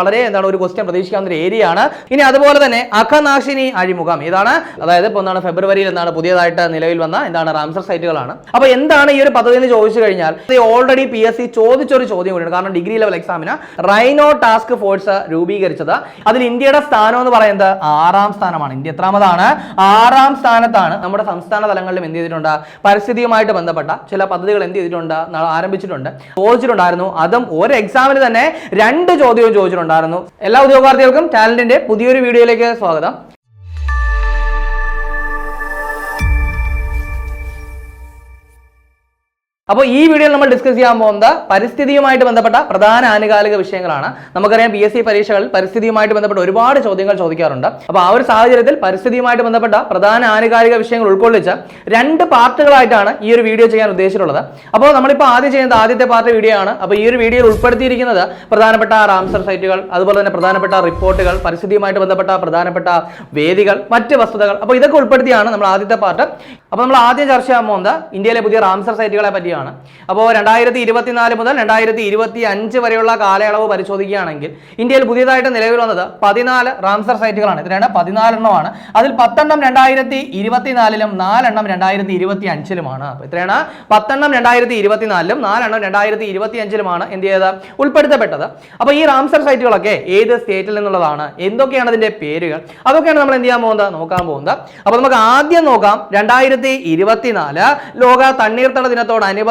വളരെ എന്താണ് ഒരു ക്വസ്റ്റ്യൻ പ്രതീക്ഷിക്കാവുന്ന ഒരു ഏരിയ ആണ്. ഇനി അതുപോലെ തന്നെ അഖനാശിനി അഴിമുഖം. ഇതാണ് അതായത് ഇപ്പോൾ എന്താണ് ഫെബ്രുവരിയിൽ എന്താണ് പുതിയതായിട്ട് നിലവിൽ വന്ന എന്താണ് റാംസർ സൈറ്റുകളാണ്. അപ്പോൾ എന്താണ് ഈ ഒരു പദ്ധതി എന്ന് ചോദിച്ചു കഴിഞ്ഞാൽ ഓൾറെഡി പി എസ് സി ചോദിച്ചൊരു ചോദ്യം കൂടിയാണ്. കാരണം ഡിഗ്രി ലെവൽ എക്സാമിന് റൈനോ ടാസ്ക് ഫോഴ്സ് രൂപീകരിച്ചത്. അതിൽ ഇന്ത്യയുടെ സ്ഥാനം എന്ന് പറയുന്നത് ആറാം സ്ഥാനമാണ്. ഇന്ത്യ എത്രാമതാണ്? ആറാം സ്ഥാനത്താണ്. നമ്മുടെ സംസ്ഥാന തലങ്ങളിലും എന്ത് ചെയ്തിട്ടുണ്ട്? പരിസ്ഥിതിയുമായിട്ട് ബന്ധപ്പെട്ട ചില പദ്ധതികൾ എന്ത് ചെയ്തിട്ടുണ്ട്? ആരംഭിച്ചിട്ടുണ്ട്. ചോദിച്ചിട്ടുണ്ടായിരുന്നു. അതും ഒരു എക്സാമിന് തന്നെ രണ്ട് ചോദ്യവും ചോദിച്ചിട്ടുണ്ടായിരുന്നു എല്ലാ ഉദ്യോഗാർത്ഥികൾക്കും ടാലന്റിന്റെ പുതിയൊരു വീഡിയോയിലേക്ക് സ്വാഗതം. അപ്പോൾ ഈ വീഡിയോയിൽ നമ്മൾ ഡിസ്കസ് ചെയ്യാൻ പോകുന്നത് പരിസ്ഥിതിയുമായിട്ട് ബന്ധപ്പെട്ട പ്രധാന ആനുകാലിക വിഷയങ്ങളാണ്. നമുക്കറിയാം പി എസ് സി പരീക്ഷകളിൽ പരിസ്ഥിതിയുമായിട്ട് ബന്ധപ്പെട്ട ഒരുപാട് ചോദ്യങ്ങൾ ചോദിക്കാറുണ്ട്. അപ്പോൾ ആ ഒരു സാഹചര്യത്തിൽ പരിസ്ഥിതിയുമായിട്ട് ബന്ധപ്പെട്ട പ്രധാന ആനുകാലിക വിഷയങ്ങൾ ഉൾക്കൊള്ളിച്ച് രണ്ട് പാർട്ടുകളായിട്ടാണ് ഈ ഒരു വീഡിയോ ചെയ്യാൻ ഉദ്ദേശിച്ചിട്ടുള്ളത്. അപ്പോൾ നമ്മളിപ്പോൾ ആദ്യം ചെയ്യുന്നത് ആദ്യത്തെ പാർട്ട് വീഡിയോ ആണ്. അപ്പോൾ ഈ ഒരു വീഡിയോയിൽ ഉൾപ്പെടുത്തിയിരിക്കുന്നത് പ്രധാനപ്പെട്ട റാംസർ സൈറ്റുകൾ അതുപോലെ തന്നെ പ്രധാനപ്പെട്ട റിപ്പോർട്ടുകൾ പരിസ്ഥിതിയുമായിട്ട് ബന്ധപ്പെട്ട പ്രധാനപ്പെട്ട വേദികൾ മറ്റ് വസ്തുതകൾ. അപ്പോൾ ഇതൊക്കെ ഉൾപ്പെടുത്തിയാണ് നമ്മൾ ആദ്യത്തെ പാർട്ട്. അപ്പോൾ നമ്മൾ ആദ്യം ചർച്ച ചെയ്യാൻ പോകുന്നത് ഇന്ത്യയിലെ പുതിയ റാംസർ സൈറ്റുകളെ പറ്റിയാണ്. അപ്പോൾ രണ്ടായിരത്തി ഇരുപത്തിനാല് മുതൽ രണ്ടായിരത്തി ഇരുപത്തി അഞ്ച് വരെയുള്ള കാലയളവ് പരിശോധിക്കുകയാണെങ്കിൽ ഇന്ത്യയിൽ പുതിയതായിട്ട് നിലവിൽ വന്നത് പതിനാല് റാംസർ സൈറ്റുകളാണ്. ഇതിനാണ് പതിനാലെണ്ണമാണ്. അതിൽ പത്തെണ്ണം രണ്ടായിരത്തി ഇരുപത്തിനാലിലും നാലെണ്ണം രണ്ടായിരത്തി ഇരുപത്തി അഞ്ചിലുമാണ് അപ്പോൾ ഇത്രയാണ്. പത്തെണ്ണം രണ്ടായിരത്തി ഇരുപത്തിനാലിലും നാലെണ്ണം രണ്ടായിരത്തി ഇരുപത്തി അഞ്ചിലുമാണ് എന്ത് ചെയ്തത്? ഉൾപ്പെടുത്തപ്പെട്ടത്. അപ്പോൾ ഈ റാംസർ സൈറ്റുകളൊക്കെ ഏത് സ്റ്റേറ്റിൽ നിന്നുള്ളതാണ്? എന്തൊക്കെയാണ് അതിന്റെ പേരുകൾ? അതൊക്കെയാണ് നമ്മൾ എന്ത് ചെയ്യാൻ പോകുന്നത്? നോക്കാൻ പോകുന്നത്. അപ്പോൾ നമുക്ക് ആദ്യം നോക്കാം. രണ്ടായിരത്തി ഇരുപത്തിനാല് ലോക തണ്ണീർത്തട ദിനത്തോടനുബന്ധിച്ച്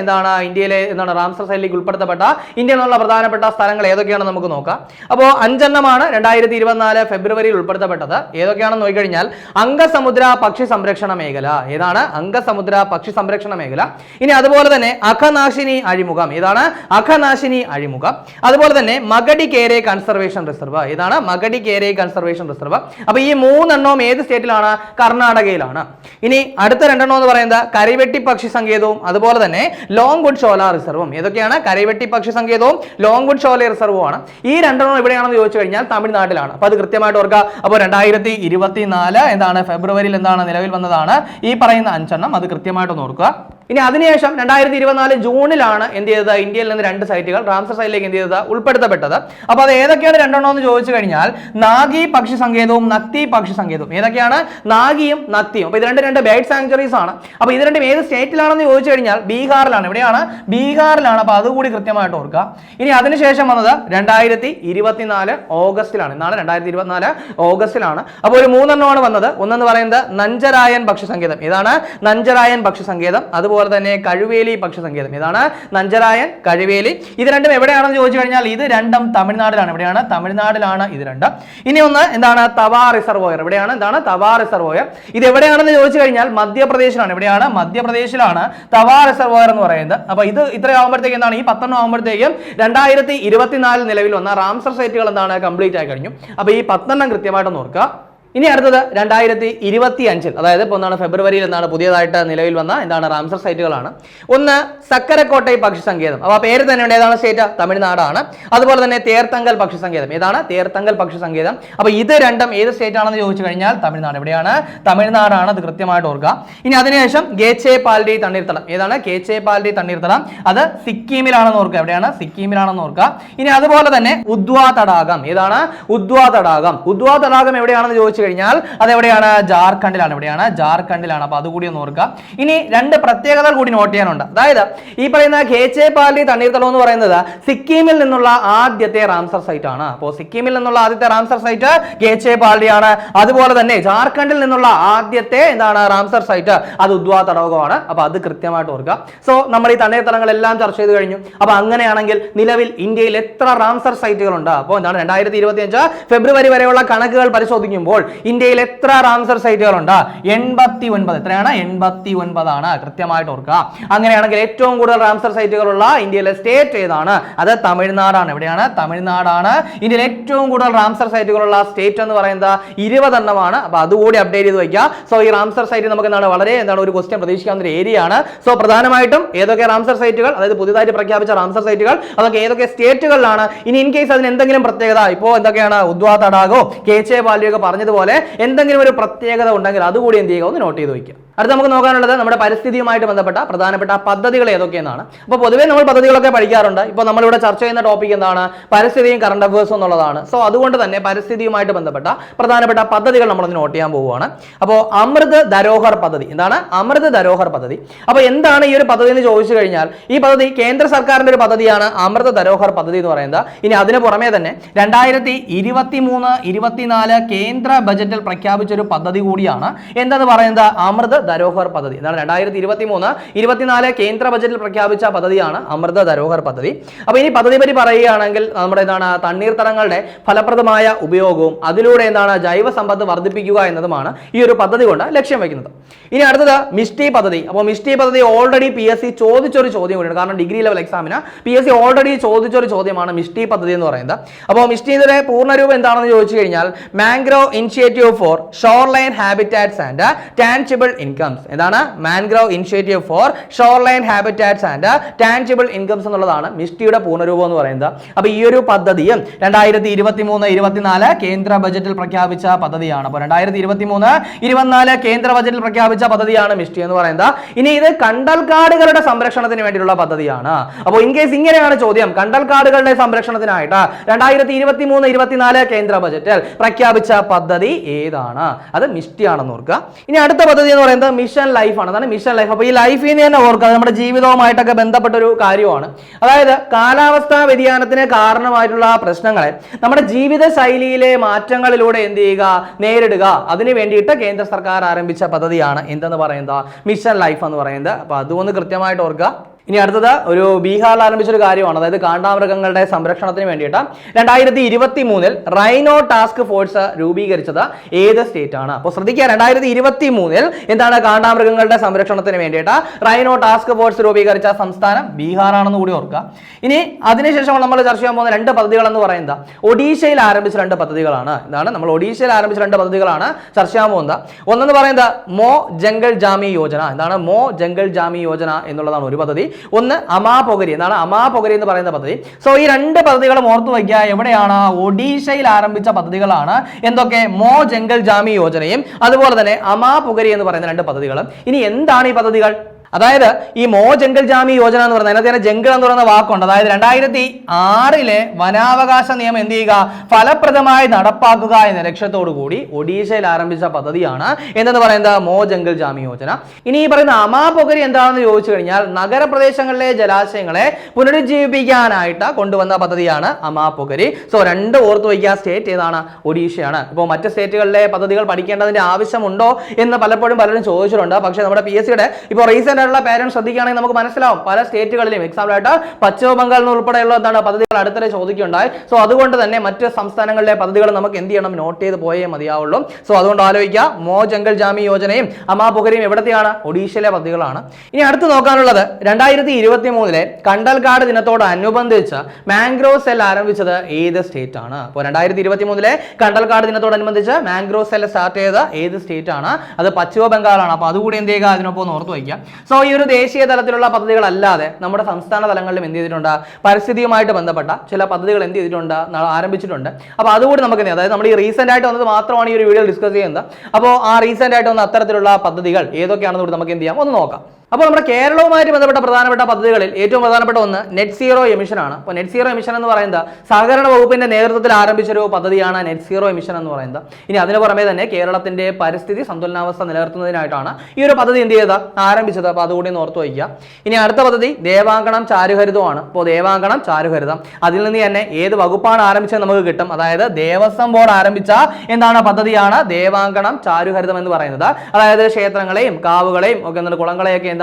എന്താണ് ഇന്ത്യയിലെ എന്താണ് റാംസർ സൈറ്റിലേക്ക് ഉൾപ്പെടുത്തപ്പെട്ട ഇന്ത്യയിൽ നിന്നുള്ള പ്രധാനപ്പെട്ട സ്ഥലങ്ങൾ ഏതൊക്കെയാണെന്ന് നമുക്ക് നോക്കാം. അപ്പോൾ അഞ്ചെണ്ണമാണ് രണ്ടായിരത്തി ഇരുപത്തിനാല് ഫെബ്രുവരിയിൽ ഉൾപ്പെടുത്തപ്പെട്ടത്. ഏതൊക്കെയാണെന്ന് നോക്കിക്കഴിഞ്ഞാൽ അംഗസമുദ്ര പക്ഷി സംരക്ഷണ മേഖല. ഏതാണ്? അംഗസമുദ്ര പക്ഷി സംരക്ഷണ മേഖല. ഇനി അതുപോലെ തന്നെ അഖനാശിനി അഴിമുഖം. ഏതാണ്? അഖനാശിനി അഴിമുഖം. അതുപോലെ തന്നെ മഗടി കേരെ കൺസർവേഷൻ റിസർവ്. ഏതാണ്? Magadi Kere conservation reserve. അപ്പൊ ഈ മൂന്നെണ്ണവും ഏത് സ്റ്റേറ്റിലാണ്? കർണാടകയിലാണ്. ഇനി അടുത്ത രണ്ടെണ്ണം എന്ന് പറയുന്നത് കരിവെട്ടി പക്ഷി സങ്കേതവും അതുപോലെ തന്നെ ലോങ് വുഡ് ഷോല റിസർവും ഏതൊക്കെയാണ് കരൈവെട്ടി പക്ഷി സങ്കേതവും ലോങ് വുഡ് ഷോല റിസർവുമാണ് ഈ രണ്ടെണ്ണം എവിടെയാണെന്ന് ചോദിച്ചു കഴിഞ്ഞാൽ തമിഴ്നാട്ടിലാണ്. അപ്പൊ അത് കൃത്യമായിട്ട് ഓർക്കുക. അപ്പോൾ രണ്ടായിരത്തി ഇരുപത്തിനാല് എന്താണ്? ഫെബ്രുവരിയിൽ എന്താണ് നിലവിൽ വന്നതാണ്? ഈ പറയുന്ന അഞ്ചെണ്ണം അത് കൃത്യമായിട്ട് ഓർക്കുക. ഇനി അതിനുശേഷം രണ്ടായിരത്തി ഇരുപത്തിനാല് ജൂണിലാണ് എന്ത് ചെയ്തത്? ഇന്ത്യയിൽ നിന്ന് രണ്ട് സൈറ്റുകൾ റാംസർ സൈറ്റിലേക്ക് എന്ത് ചെയ്തത്? ഉൾപ്പെടുത്തപ്പെട്ടത്. അപ്പോൾ അത് ഏതൊക്കെയാണ് രണ്ടെണ്ണം എന്ന് ചോദിച്ചു കഴിഞ്ഞാൽ നാഗി പക്ഷി സങ്കേതവും നത്തി പക്ഷി സങ്കേതവും. ഏതൊക്കെയാണ്? നാഗിയും നത്തിയും അപ്പോൾ ഇത് രണ്ട് രണ്ട് ബേഡ് സാങ്ച്വറീസ് ആണ്. അപ്പോൾ ഇത് രണ്ടും ഏത് സ്റ്റേറ്റിലാണെന്ന് ചോദിച്ചു കഴിഞ്ഞാൽ ബീഹാറിലാണ്. ഇവിടെയാണ് ബീഹാറിലാണ്. അപ്പോൾ അതുകൂടി കൃത്യമായിട്ട് ഓർക്കുക. ഇനി അതിനുശേഷം വന്നത് രണ്ടായിരത്തി ഇരുപത്തിനാല് ഓഗസ്റ്റിലാണ്. എന്നാണ് രണ്ടായിരത്തി ഇരുപത്തിനാല് ഓഗസ്റ്റിലാണ്. അപ്പോൾ ഒരു മൂന്നെണ്ണമാണ് വന്നത്. ഒന്നെന്ന് പറയുന്നത് നഞ്ചരായൻ പക്ഷി സങ്കേതം. ഏതാണ്? നഞ്ചരായൻ പക്ഷി സങ്കേതം. അതുപോലെ തന്നെ കഴുവേലി പക്ഷി സങ്കേതം ഇതാണ് നഞ്ചരായൻ കഴുവേലി. ഇത് രണ്ടും എവിടെയാണെന്ന് ചോദിച്ചു കഴിഞ്ഞാൽ ഇത് രണ്ടും തമിഴ്നാട്ടിലാണ് എവിടെയാണ്? തമിഴ്നാട്ടിലാണ് ഇത് രണ്ടും. ഇനി ഒന്ന് എന്താണ്? തവാ റിസർവോയർ. എവിടെയാണ്? എന്താണ്? തവാ റിസർവോയർ. ഇത് എവിടെയാണെന്ന് ചോദിച്ചു കഴിഞ്ഞാൽ മധ്യപ്രദേശിലാണ്. എവിടെയാണ്? മധ്യപ്രദേശിലാണ് തവാ റിസർവോയർ എന്ന് പറയുന്നത്. അപ്പൊ ഇത് ഇത്രയാകുമ്പോഴത്തേക്ക് എന്താണ്? ഈ പത്തെണ്ണം ആകുമ്പോഴത്തേക്കും രണ്ടായിരത്തി ഇരുപത്തിനാലിൽ നിലവിൽ വന്ന റാംസർ സൈറ്റുകൾ എന്താണ്? കംപ്ലീറ്റ് ആയി കഴിഞ്ഞു. അപ്പൊ ഈ പത്തെണ്ണം കൃത്യമായിട്ട് ഓർക്കുക. ഇനി അടുത്തത് രണ്ടായിരത്തി ഇരുപത്തി അഞ്ചിൽ അതായത് ഇപ്പോൾ എന്താണ് ഫെബ്രുവരിയിൽ എന്താണ് പുതിയതായിട്ട് നിലവിൽ വന്ന എന്താണ് റാംസർ സൈറ്റുകളാണ്. ഒന്ന് സക്കരക്കോട്ടൈ പക്ഷി സങ്കേതം അപ്പോൾ പേര് തന്നെയുണ്ട് ഏതാണ് സ്റ്റേറ്റ് തമിഴ്നാടാണ്. അതുപോലെ തന്നെ തേർത്തങ്കൽ പക്ഷി സങ്കേതം ഏതാണ്? തേർത്തങ്കൽ പക്ഷി സങ്കേതം അപ്പോൾ ഇത് രണ്ടും ഏത് സ്റ്റേറ്റ് ആണെന്ന് ചോദിച്ചു കഴിഞ്ഞാൽ തമിഴ്നാട്. എവിടെയാണ്? തമിഴ്നാടാണ് അത് കൃത്യമായിട്ട് ഓർക്കുക. ഇനി അതിനുശേഷം ഗേച്ചെ പാൽഡി തണ്ണീർത്തടം. ഏതാണ്? കേച്ചെ പാൽഡി തണ്ണീർത്തടം. അത് സിക്കിമിലാണെന്ന് ഓർക്കുക. എവിടെയാണ്? സിക്കിമിലാണെന്ന് ഓർക്കുക. ഇനി അതുപോലെ തന്നെ ഉദ്വാ തടാകം ഏതാണ്? ഉദ്വാ തടാകം ഉദ്വാ തടാകം എവിടെയാണെന്ന് ചോദിച്ചു കഴിഞ്ഞാൽ അതെവിടെയാണ്? ജാർഖണ്ഡിലാണ്. എവിടെയാണ്? ജാർഖണ്ഡിലാണ്. അപ്പൊ അതുകൂടി ഒന്ന് ഓർക്കുക. ഇനി രണ്ട് പ്രത്യേകതകൾ കൂടി നോട്ട് ചെയ്യാനുണ്ട്. അതായത് ഈ പറയുന്ന ഖേച്ചെ പാലി തണ്ണീർത്തടം എന്ന് പറയുന്നത് സിക്കിമിൽ നിന്നുള്ള ആദ്യത്തെ റാംസർ സൈറ്റ് ആണ്. അപ്പോൾ സിക്കിമിൽ നിന്നുള്ള ആദ്യത്തെ റാംസർ സൈറ്റ് ഖേച്ചെ പാലിയാണ് അതുപോലെ തന്നെ ജാർഖണ്ഡിൽ നിന്നുള്ള ആദ്യത്തെ എന്താണ്? റാംസർ സൈറ്റ് അത് ഉദ്വാ തടാകമാണ് അപ്പൊ അത് കൃത്യമായിട്ട് ഓർക്കുക. സോ നമ്മൾ ഈ തണ്ണീർത്തടങ്ങളെല്ലാം ചർച്ച ചെയ്ത് കഴിഞ്ഞു. അപ്പൊ അങ്ങനെയാണെങ്കിൽ നിലവിൽ ഇന്ത്യയിൽ എത്ര റാംസർ സൈറ്റുകളുണ്ട് അപ്പോൾ എന്താണ്? രണ്ടായിരത്തി ഇരുപത്തി അഞ്ച് ഫെബ്രുവരി വരെയുള്ള കണക്കുകൾ പരിശോധിക്കുമ്പോൾ ഇന്ത്യയിൽ എത്ര റാംസർ സൈറ്റുകളുണ്ട്? എൺപത്തി ഒൻപത് എത്രയാണ്? എൺപത്തി ഒൻപതാണ് കൃത്യമായിട്ട് ഓർക്കുക. അങ്ങനെയാണെങ്കിൽ ഏറ്റവും കൂടുതൽ റാംസർ സൈറ്റുകളുള്ള ഇന്ത്യയിലെ സ്റ്റേറ്റ് ഏതാണ്? അത് തമിഴ്നാടാണ്. എവിടെയാണ്? തമിഴ്നാടാണ്. ഇന്ത്യയിൽ ഏറ്റവും കൂടുതൽ റാംസർ സൈറ്റുകളുള്ള സ്റ്റേറ്റ് എന്ന് പറയുന്നത് ഇരുപതെണ്ണമാണ്. അപ്പൊ അതുകൂടി അപ്ഡേറ്റ് ചെയ്ത് വയ്ക്കുക. സോ ഈ റാംസർ സൈറ്റ് നമുക്ക് എന്താണ് വളരെ എന്താണ് ഒരു ക്വസ്റ്റ്യൻ പ്രതീക്ഷിക്കാവുന്ന ഒരു ഏരിയ ആണ്. സോ പ്രധാനമായിട്ടും ഏതൊക്കെ റാംസർ സൈറ്റുകൾ അതായത് പുതിയതായിട്ട് പ്രഖ്യാപിച്ച റാംസർ സൈറ്റുകൾ അതൊക്കെ ഏതൊക്കെ സ്റ്റേറ്റുകളിലാണ്? ഇനി ഇൻ കേസ് അതിന് എന്തെങ്കിലും പ്രത്യേകത ഇപ്പോൾ എന്തൊക്കെയാണ്? ഉദ്വാ തടാകോ കേച്ചെ പാലിയൊക്കെ പറഞ്ഞതുപോലെ പോലെ എന്തെങ്കിലും ഒരു പ്രത്യേകത ഉണ്ടെങ്കിൽ അതുകൂടി എന്ത് ചെയ്യുക? ഒന്ന് നോട്ട് ചെയ്ത് വയ്ക്കുക. അടുത്ത നമുക്ക് നോക്കാനുള്ളത് നമ്മുടെ പരിസ്ഥിതിയുമായിട്ട് ബന്ധപ്പെട്ട പ്രധാനപ്പെട്ട പദ്ധതികൾ ഏതൊക്കെയെന്നാണ് അപ്പോൾ പൊതുവേ നമ്മൾ പദ്ധതികളൊക്കെ പഠിക്കാറുണ്ട്. ഇപ്പോൾ നമ്മളിവിടെ ചർച്ച ചെയ്യുന്ന ടോപ്പിക് എന്താണ്? പരിസ്ഥിതിയും കറണ്ട് അഫേഴ്സും എന്നുള്ളതാണ്. സോ അതുകൊണ്ട് തന്നെ പരിസ്ഥിതിയുമായിട്ട് ബന്ധപ്പെട്ട പ്രധാനപ്പെട്ട പദ്ധതികൾ നമ്മളൊന്ന് നോട്ട് ചെയ്യാൻ പോവുകയാണ്. അപ്പോൾ അമൃത് ധരോഹർ പദ്ധതി. എന്താണ്? അമൃത് ധരോഹർ പദ്ധതി. അപ്പോൾ എന്താണ് ഈ ഒരു പദ്ധതി എന്ന് ചോദിച്ചു കഴിഞ്ഞാൽ ഈ പദ്ധതി കേന്ദ്ര സർക്കാരിന്റെ ഒരു പദ്ധതിയാണ് അമൃത് ധരോഹർ പദ്ധതി എന്ന് പറയുന്നത്. ഇനി അതിന് പുറമേ തന്നെ രണ്ടായിരത്തി ഇരുപത്തി മൂന്ന് ഇരുപത്തിനാല് കേന്ദ്ര ബജറ്റിൽ പ്രഖ്യാപിച്ച ഒരു പദ്ധതി കൂടിയാണ്. എന്തെന്ന് പറയുന്നത്? അമൃത് ധരോഹർ പദ്ധതി. എന്താണ് രണ്ടായിരത്തി ഇരുപത്തി മൂന്ന് ഇരുപത്തിനാല് കേന്ദ്ര ബജറ്റിൽ പ്രഖ്യാപിച്ച പദ്ധതിയാണ് അമൃത ധരോഹർ പദ്ധതി. അപ്പോൾ ഇനി പദ്ധതി പറ്റി പറയുകയാണെങ്കിൽ നമ്മുടെ എന്താണ് തണ്ണീർത്തടങ്ങളുടെ ഫലപ്രദമായ ഉപയോഗവും അതിലൂടെ എന്താണ് ജൈവ സമ്പത്ത് വർദ്ധിപ്പിക്കുക എന്നതുമാണ് ഈ ഒരു പദ്ധതി കൊണ്ട് ലക്ഷ്യം വയ്ക്കുന്നത് ഇനി അടുത്തത് മിസ്റ്റി പദ്ധതി. അപ്പോൾ മിസ്റ്റി പദ്ധതി ഓൾറെഡി പി എസ് സി ചോദിച്ചൊരു ചോദ്യം കൂടിയാണ് കാരണം ഡിഗ്രി ലെവൽ എക്സാമിന് പി എസ് സി ഓൾറെഡി ചോദിച്ചൊരു ചോദ്യമാണ് മിസ്റ്റി പദ്ധതി എന്ന് പറയുന്നത്. അപ്പോൾ മിസ്റ്റിയുടെ പൂർണരൂപം എന്താണെന്ന് ചോദിച്ചു കഴിഞ്ഞാൽ mangrove initiative for shore line habitats and tangible incomes എന്താണ് mangrove initiative for shore line habitats and tangible incomes എന്നുള്ളതാണ് മിസ്റ്റിയുടെ പൂർണരൂപം എന്ന് പറയുന്നത്. അപ്പോൾ ഈ ഒരു പദ്ധതിയും രണ്ടായിരത്തി ഇരുപത്തി മൂന്ന് ഇരുപത്തിനാല് കേന്ദ്ര ബജറ്റിൽ പ്രഖ്യാപിച്ച പദ്ധതിയാണ്. അപ്പോൾ രണ്ടായിരത്തി ഇരുപത്തി മൂന്ന് ഇരുപത്തിനാല് കേന്ദ്ര ബജറ്റിൽ പ്രഖ്യാപിച്ച പദ്ധതിയാണ് മിസ്റ്റി എന്ന് പറയുന്നത്. ഇനി ഇത് കണ്ടൽക്കാടുകളുടെ സംരക്ഷണത്തിന് വേണ്ടിയിട്ടുള്ള പദ്ധതിയാണ്. അപ്പോൾ ഇൻ കേസ് ഇങ്ങനെയാണ് ചോദ്യം കണ്ടൽക്കാടുകളുടെ സംരക്ഷണത്തിനായിട്ട് രണ്ടായിരത്തി ഇരുപത്തി മൂന്ന് ഇരുപത്തിനാല് കേന്ദ്ര ബജറ്റിൽ പ്രഖ്യാപിച്ച പദ്ധതി ഏതാണ്? അത് മിഷ്ടി ആണെന്ന് ഓർക്കുക. ഇനി അടുത്ത പദ്ധതി എന്ന് പറയുന്നത് മിഷൻ ലൈഫ് ആണ്. അതാണ് മിഷൻ ലൈഫ് അപ്പോൾ ഈ ലൈഫിൽ നിന്ന് തന്നെ ഓർക്കുക. നമ്മുടെ ജീവിതവുമായിട്ടൊക്കെ ബന്ധപ്പെട്ട ഒരു കാര്യമാണ്. അതായത് കാലാവസ്ഥാ വ്യതിയാനത്തിന് കാരണമായിട്ടുള്ള പ്രശ്നങ്ങളെ നമ്മുടെ ജീവിത ശൈലിയിലെ മാറ്റങ്ങളിലൂടെ എന്ത് ചെയ്യുക? നേരിടുക. അതിന് വേണ്ടിയിട്ട് കേന്ദ്ര സർക്കാർ ആരംഭിച്ച പദ്ധതിയാണ് എന്തെന്ന് പറയുന്നത്? മിഷൻ ലൈഫ് എന്ന് പറയുന്നത്. അപ്പോൾ അതുകൊണ്ട് കൃത്യമായിട്ട് ഓർക്കുക. ഇനി അടുത്തത് ഒരു ബീഹാറിൽ ആരംഭിച്ച ഒരു കാര്യമാണ്. അതായത് കാണ്ടാമൃഗങ്ങളുടെ സംരക്ഷണത്തിന് വേണ്ടിയിട്ട്. രണ്ടായിരത്തി ഇരുപത്തി മൂന്നിൽ റൈനോ ടാസ്ക് ഫോഴ്സ് രൂപീകരിച്ചത് ഏത് സ്റ്റേറ്റ് ആണ് അപ്പോൾ ശ്രദ്ധിക്കുക രണ്ടായിരത്തി ഇരുപത്തി മൂന്നിൽ എന്താണ് കാണ്ടാമൃഗങ്ങളുടെ സംരക്ഷണത്തിന് വേണ്ടിയിട്ട് റൈനോ ടാസ്ക് ഫോഴ്സ് രൂപീകരിച്ച സംസ്ഥാനം ബീഹാറാണെന്ന് കൂടി ഓർക്കുക. ഇനി അതിനുശേഷം നമ്മൾ ചർച്ച ചെയ്യാൻ പോകുന്ന രണ്ട് പദ്ധതികൾ എന്ന് പറയുന്നത്. ഒഡീഷയിൽ ആരംഭിച്ച രണ്ട് പദ്ധതികളാണ്. എന്താണ് നമ്മൾ ഒഡീഷയിൽ ആരംഭിച്ച രണ്ട് പദ്ധതികളാണ് ചർച്ച ചെയ്യാൻ പോകുന്നത്. ഒന്നെന്ന് പറയുന്നത് മോ ജംഗൽ ജാമി യോജന. എന്താണ് മോ ജംഗൽ ജാമി യോജന എന്നുള്ളതാണ് ഒരു പദ്ധതി. ഒന്ന് അമാപൊഗരി എന്നാണ് അമാപൊഗരി എന്ന് പറയുന്ന പദ്ധതി. സോ ഈ രണ്ട് പദ്ധതികളും ഓർത്തു വയ്ക്കുക എവിടെയാണ് ഒഡീഷയിൽ ആരംഭിച്ച പദ്ധതികളാണ്. എന്തൊക്കെ? മോ ജംഗൽ ജാമി യോജനയും അതുപോലെ തന്നെ അമാപൊഗരി എന്ന് പറയുന്ന രണ്ട് പദ്ധതികളും. ഇനി എന്താണ് ഈ പദ്ധതികൾ? അതായത് ഈ മോ ജംഗൽ ജാമി യോജന എന്ന് പറയുന്നത് അതിനകത്ത് തന്നെ ജംഗിൾ എന്ന് പറയുന്ന വാക്കുണ്ട്. അതായത് രണ്ടായിരത്തി ആറിലെ വനാവകാശ നിയമം എന്ത് ചെയ്യുക? ഫലപ്രദമായി നടപ്പാക്കുക എന്ന ലക്ഷ്യത്തോടു കൂടി ഒഡീഷയിൽ ആരംഭിച്ച പദ്ധതിയാണ് എന്തെന്ന് പറയുന്നത്? മോ ജംഗൽ ജാമി യോജന. ഇനി ഈ പറയുന്ന അമാപൊഗരി എന്താണെന്ന് ചോദിച്ചു കഴിഞ്ഞാൽ നഗരപ്രദേശങ്ങളിലെ ജലാശയങ്ങളെ പുനരുജ്ജീവിപ്പിക്കാനായിട്ട് കൊണ്ടുവന്ന പദ്ധതിയാണ് അമാപൊഗരി സോ രണ്ട് ഓർത്ത് വയ്ക്കുക. സ്റ്റേറ്റ് ഏതാണ്? ഒഡീഷയാണ്. ഇപ്പോൾ മറ്റ് സ്റ്റേറ്റുകളിലെ പദ്ധതികൾ പഠിക്കേണ്ടതിന്റെ ആവശ്യമുണ്ടോ എന്ന് പലപ്പോഴും പലരും ചോദിച്ചിട്ടുണ്ട്. പക്ഷേ നമ്മുടെ പി എസ് സിയുടെ ഇപ്പോൾ റീസെന്റ് ആയിട്ടുള്ള പേരൻസ് ശ്രദ്ധിക്കുകയാണെങ്കിൽ നമുക്ക് മനസ്സിലാവും. പല സ്റ്റേറ്റുകളിലും എക്സാമ്പിളായിട്ട് പശ്ചിമ ബംഗാളിൽ ഉൾപ്പെടെയുള്ള എന്താണ് പദ്ധതികൾ അടുത്തിടെ ചോദിക്കുകയുണ്ടായി. സോ അതുകൊണ്ട് തന്നെ മറ്റ് സംസ്ഥാനങ്ങളിലെ പദ്ധതികൾ നമുക്ക് എന്ത് ചെയ്യണം? നോട്ട് ചെയ്ത് പോയേ മതിയാവുള്ളൂ. സോ അതുകൊണ്ട് ആലോചിക്കുക. മോ ജംഗൽ ജാമി യോജനയും അമാപുകരയും എവിടത്തെയാണ്? ഒഡീഷയിലെ പദ്ധതികളാണ്. ഇനി അടുത്ത് നോക്കാനുള്ളത്. രണ്ടായിരത്തി ഇരുപത്തി മൂന്നിലെ കണ്ടൽക്കാട് ദിനത്തോടനുബന്ധിച്ച് മാംഗ്രോവ് സെൽ ആരംഭിച്ചത് ഏത് സ്റ്റേറ്റ് ആണ്? അപ്പോൾ രണ്ടായിരത്തി ഇരുപത്തി മൂന്നിലെ കണ്ടൽക്കാട് ദിനത്തോടനുബന്ധിച്ച് മാംഗ്രോവ് സെൽ സ്റ്റാർട്ട് ചെയ്ത ഏത് സ്റ്റേറ്റ് ആണ്? അത് പശ്ചിമ ബംഗാളാണ് അപ്പോൾ അതുകൂടി എന്ത് ചെയ്യുക? അതിനൊപ്പം ഓർത്ത് വയ്ക്കുക. ഈ ഒരു ദേശീയ തലത്തിലുള്ള പദ്ധതികളല്ലാതെ നമ്മുടെ സംസ്ഥാന തലങ്ങളിലും എന്ത് ചെയ്തിട്ടുണ്ട്? പരിസ്ഥിതിയുമായിട്ട് ബന്ധപ്പെട്ട ചില പദ്ധതികൾ എന്ത് ചെയ്തിട്ടുണ്ട്? ആരംഭിച്ചിട്ടുണ്ട്. അപ്പോൾ അതുകൂടി നമുക്ക് അതായത് നമ്മൾ ഈ റീസെന്റ് ആയിട്ട് വന്നത് മാത്രമാണ് ഈ ഒരു വീഡിയോ ഡിസ്കസ് ചെയ്യുന്നത്. അപ്പോൾ ആ റീസെന്റ് ആയിട്ട് വന്ന അത്തരത്തിലുള്ള പദ്ധതികൾ ഏതൊക്കെയാണെന്ന് കൂടി നമുക്ക് എന്ത് ചെയ്യാം? ഒന്ന് നോക്കാം. അപ്പോൾ നമ്മുടെ കേരളവുമായിട്ട് ബന്ധപ്പെട്ട പ്രധാനപ്പെട്ട പദ്ധതികളിൽ ഏറ്റവും പ്രധാനപ്പെട്ട ഒന്ന് നെറ്റ് സീറോ എമിഷൻ ആണ്. അപ്പോൾ നെറ്റ് സീറോ എമിഷൻ എന്ന് പറയുന്നത് സഹകരണ വകുപ്പിന്റെ നേതൃത്വത്തിൽ ആരംഭിച്ച ഒരു പദ്ധതിയാണ് നെറ്റ് സീറോ എമിഷൻ എന്ന് പറയുന്നത്. ഇനി അതിന് പുറമെ തന്നെ കേരളത്തിന്റെ പരിസ്ഥിതി സന്തുലനാവസ്ഥ നിലനിർത്തുന്നതിനായിട്ടാണ് ഈ ഒരു പദ്ധതി എന്ത് ചെയ്ത ആരംഭിച്ചത്. അപ്പോൾ അതുകൂടി ഒന്ന് ഓർത്ത് വയ്ക്കുക. ഇനി അടുത്ത പദ്ധതി ദേവാങ്കണം ചാരുഹരിതമാണ്. അപ്പോൾ ദേവാങ്കണം ചാരുഹരിതം. അതിൽ നിന്ന് തന്നെ ഏത് വകുപ്പാണ് ആരംഭിച്ചത് നമുക്ക് കിട്ടും? അതായത് ദേവസ്വം ബോർഡ് ആരംഭിച്ച എന്താണ് പദ്ധതിയാണ്? ദേവാങ്കണം ചാരുഹരിതം എന്ന് പറയുന്നത്. അതായത് ക്ഷേത്രങ്ങളെയും കാവുകളെയും ഒക്കെ എന്താണ് കുളങ്ങളെയൊക്കെ എന്താണ്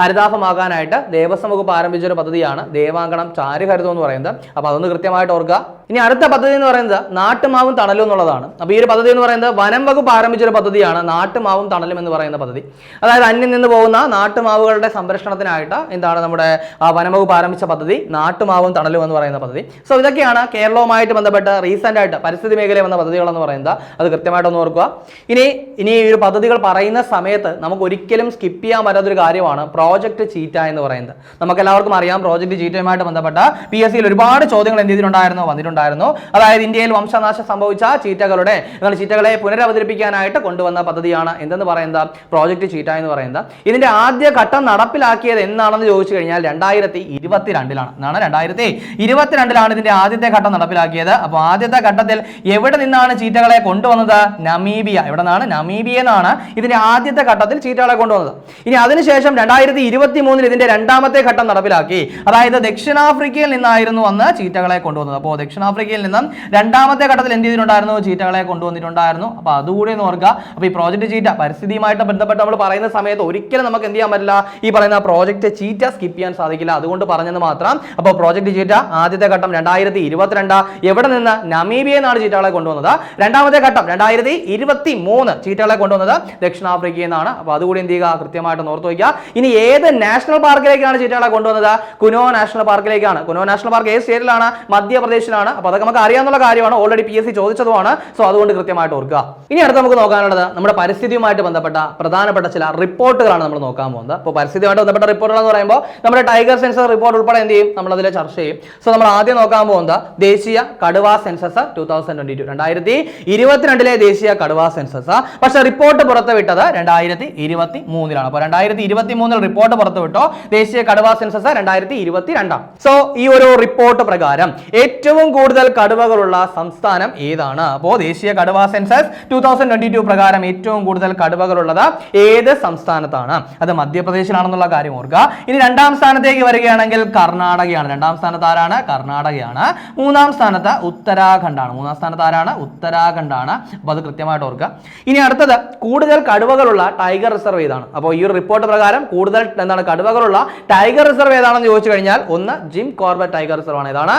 ഹരിതാഭമാകാനായിട്ട് ദേവസ്വം വകുപ്പ് ആരംഭിച്ച ഒരു പദ്ധതിയാണ് ദേവാങ്കണം ചാരുഹരിതം എന്ന് പറയുന്നത്. അപ്പോൾ അതൊന്ന് കൃത്യമായിട്ട് ഓർക്കുക. ഇനി അടുത്ത പദ്ധതി എന്ന് പറയുന്നത് നാട്ടുമാവും തണലും എന്നുള്ളതാണ്. അപ്പോൾ ഈ ഒരു പദ്ധതി എന്ന് പറയുന്നത് വനം വകുപ്പ് ആരംഭിച്ച ഒരു പദ്ധതിയാണ് നാട്ടുമാവും തണലും എന്ന് പറയുന്ന പദ്ധതി. അതായത് അന്യം നിന്ന് പോകുന്ന നാട്ടുമാവുകളുടെ സംരക്ഷണത്തിനായിട്ട് എന്താണ് നമ്മുടെ ആ വനം വകുപ്പ് ആരംഭിച്ച പദ്ധതി നാട്ടുമാവും തണലും എന്ന് പറയുന്ന പദ്ധതി. സോ ഇതൊക്കെയാണ് കേരളവുമായിട്ട് ബന്ധപ്പെട്ട് റീസെന്റ് ആയിട്ട് പരിസ്ഥിതി മേഖലയിൽ വന്ന പദ്ധതികൾ എന്ന് പറയുന്നത്. അത് കൃത്യമായിട്ടൊന്ന് ഓർക്കുക. ഇനി ഇനി ഈ ഒരു പദ്ധതികൾ പറയുന്ന സമയത്ത് നമുക്ക് ഒരിക്കലും സ്കിപ്പ് ചെയ്യാൻ പറ്റാത്തൊരു കാര്യം കാര്യമാണ് പ്രോജക്റ്റ് ചീറ്റ എന്ന് പറയുന്നത്. നമുക്ക് എല്ലാവർക്കും അറിയാം പ്രോജക്റ്റ് ചീറ്റയുമായിട്ട് ബന്ധപ്പെട്ട പി എസ് സിയിൽ ഒരുപാട് ചോദ്യങ്ങൾ എന്ത് ചെയ്തിട്ടുണ്ടായിരുന്നു വന്നിട്ടുണ്ടായിരുന്നു. അതായത് ഇന്ത്യയിൽ വംശനാശം സംഭവിച്ച ചീറ്റകളുടെ എന്നാൽ ചീറ്റകളെ പുനരവതരിപ്പിക്കാനായിട്ട് കൊണ്ടുവന്ന പദ്ധതിയാണ് എന്തെന്ന് പറയുന്നത്? പ്രോജക്റ്റ് ചീറ്റ എന്ന് പറയുന്നത്. ഇതിന്റെ ആദ്യ ഘട്ടം നടപ്പിലാക്കിയത് എന്നാണെന്ന് ചോദിച്ചു കഴിഞ്ഞാൽ രണ്ടായിരത്തി ഇരുപത്തിരണ്ടിലാണ് എന്നാണ് രണ്ടായിരത്തി ഇരുപത്തിരണ്ടിലാണ് ഇതിന്റെ ആദ്യത്തെ ഘട്ടം നടപ്പിലാക്കിയത്. അപ്പോൾ ആദ്യത്തെ ഘട്ടത്തിൽ എവിടെ നിന്നാണ് ചീറ്റകളെ കൊണ്ടുവന്നത്? നമീബിയ. എവിടെ നിന്നാണ് നമീബിയ എന്നാണ് ഇതിന്റെ ആദ്യത്തെ ഘട്ടത്തിൽ ചീറ്റകളെ കൊണ്ടുവന്നത്. ഇനി അതിനുശേഷം രണ്ടായിരത്തി ഇരുപത്തി മൂന്നിൽ ഇതിന്റെ രണ്ടാമത്തെ ഘട്ടം നടപ്പിലാക്കി. അതായത് ദക്ഷിണാഫ്രിക്കയിൽ നിന്നായിരുന്നു അന്ന് ചീറ്റകളെ കൊണ്ടുവന്നത്. അപ്പോൾ ദക്ഷിണാഫ്രിക്കയിൽ നിന്നും രണ്ടാമത്തെ ഘട്ടത്തിൽ എന്ത് ചെയ്തിട്ടുണ്ടായിരുന്നു? ചീറ്റകളെ കൊണ്ടുവന്നിട്ടുണ്ടായിരുന്നു. അപ്പോൾ അതുകൂടി നോർക്കുക അപ്പോൾ ഈ പ്രോജക്റ്റ് ചീറ്റ പരിസ്ഥിതിയുമായിട്ട് ബന്ധപ്പെട്ട് നമ്മൾ പറയുന്ന സമയത്ത് ഒരിക്കലും നമുക്ക് എന്ത് ചെയ്യാൻ പറ്റില്ല. ഈ പറയുന്ന പ്രോജക്റ്റ് ചീറ്റ സ്കിപ്പ് ചെയ്യാൻ സാധിക്കില്ല. അതുകൊണ്ട് പറഞ്ഞെന്ന് മാത്രം. അപ്പോൾ പ്രോജക്റ്റ് ചീറ്റ ആദ്യത്തെ ഘട്ടം രണ്ടായിരത്തി ഇരുപത്തിരണ്ട് എവിടെ നിന്ന്? നമീബിയ എന്നാണ് ചീറ്റകളെ കൊണ്ടുവന്നത്. രണ്ടാമത്തെ ഘട്ടം രണ്ടായിരത്തി ഇരുപത്തി മൂന്ന് ചീറ്റകളെ കൊണ്ടുവന്നത് ദക്ഷിണാഫ്രിക്കയിൽ നിന്നാണ്. അപ്പോൾ അതുകൂടി എന്ത് ചെയ്യുക? കൃത്യമായിട്ട് ഓർത്ത് വയ്ക്കുക. ഇനി ഏത് നാഷണൽ പാർക്കിലേക്കാണ് ചിറ്റാള കൊണ്ടുവന്നത്? കുനോ നാഷണൽ പാർക്കിലേക്കാണ്. കുനോ നാഷണൽ പാർക്ക് ഏത് സ്റ്റേറ്റിലാണ്? മധ്യപ്രദേശിലാണ്. അപ്പോൾ അതൊക്കെ നമുക്ക് അറിയാവുന്ന കാര്യമാണ്. ഓൾറെഡി പി എസ് സി ചോദിച്ചതുമാണ്. സോ അതുകൊണ്ട് കൃത്യമായിട്ട് ഓർക്കുക. ഇനി അടുത്ത് നമുക്ക് നോക്കാനുള്ളത് നമ്മുടെ പരിസ്ഥിതിയുമായിട്ട് ബന്ധപ്പെട്ട പ്രധാനപ്പെട്ട ചില റിപ്പോർട്ടുകളാണ് നമ്മൾ നോക്കാൻ പോകുന്നത്. അപ്പോൾ പരിസ്ഥിതിയുമായിട്ട് ബന്ധപ്പെട്ട റിപ്പോർട്ടുകൾ എന്ന് പറയുമ്പോൾ നമ്മുടെ ടൈഗർ സെൻസർ റിപ്പോർട്ട് ഉൾപ്പെടെ എന്ത് ചെയ്യും? നമ്മൾ അതിൽ ചർച്ച ചെയ്യും. സോ നമ്മൾ ആദ്യം നോക്കാൻ പോകുന്നത് ദേശീയ കടുവ census two thousand twenty two രണ്ടായിരത്തി ഇരുപത്തിരണ്ടിലെ ദേശീയ കടുവ സെൻസസ്. പക്ഷെ റിപ്പോർട്ട് പുറത്തുവിട്ടത് രണ്ടായിരത്തി ഇരുപത്തി മൂന്നിലാണ് അപ്പോൾ രണ്ടായിരത്തി ഇരുപത്തി മൂന്നിൽ റിപ്പോർട്ട് പുറത്തുവിട്ടോ. ദേശീയ കടുവ സെൻസസ് രണ്ടായിരത്തി ഇരുപത്തി രണ്ടാം സോ ഈ ഒരു റിപ്പോർട്ട് പ്രകാരം ഏറ്റവും കൂടുതൽ കടുവകളുള്ള സംസ്ഥാനം ഏതാണ്? അപ്പോൾ ദേശീയ കടുവ census two thousand twenty two പ്രകാരം ഏറ്റവും കൂടുതൽ കടുവകളുള്ളത് ഏത് സംസ്ഥാനത്താണ്? അത് മധ്യപ്രദേശിലാണെന്നുള്ള കാര്യം ഓർക്കുക. ഇനി രണ്ടാം സ്ഥാനത്തേക്ക് വരികയാണെങ്കിൽ കർണാടകയാണ്. രണ്ടാം സ്ഥാനത്ത് ആരാണ്? കർണാടകയാണ്. മൂന്നാം സ്ഥാനത്ത് ഉത്തരാഖണ്ഡാണ്. മൂന്നാം സ്ഥാനത്ത് ആരാണ്? ഉത്തരാഖണ്ഡാണ്. അപ്പോൾ അത് കൃത്യമായിട്ട് ഓർക്കുക. ഇനി അടുത്തത് കൂടുതൽ കടുവകളുള്ള ടൈഗർ റിസർവ് ഏതാണ്? അപ്പോൾ ഈ ഒരു റിപ്പോർട്ട് പ്രകാരം കൂടുതൽ എന്താണ് കടുവകളുള്ള ടൈഗർ റിസർവ് ഏതാണെന്ന് ചോദിച്ചു കഴിഞ്ഞാൽ ഒന്ന് ജിം കോർബറ്റ് ടൈഗർ റിസർവ് ആണ് ഏതാണ്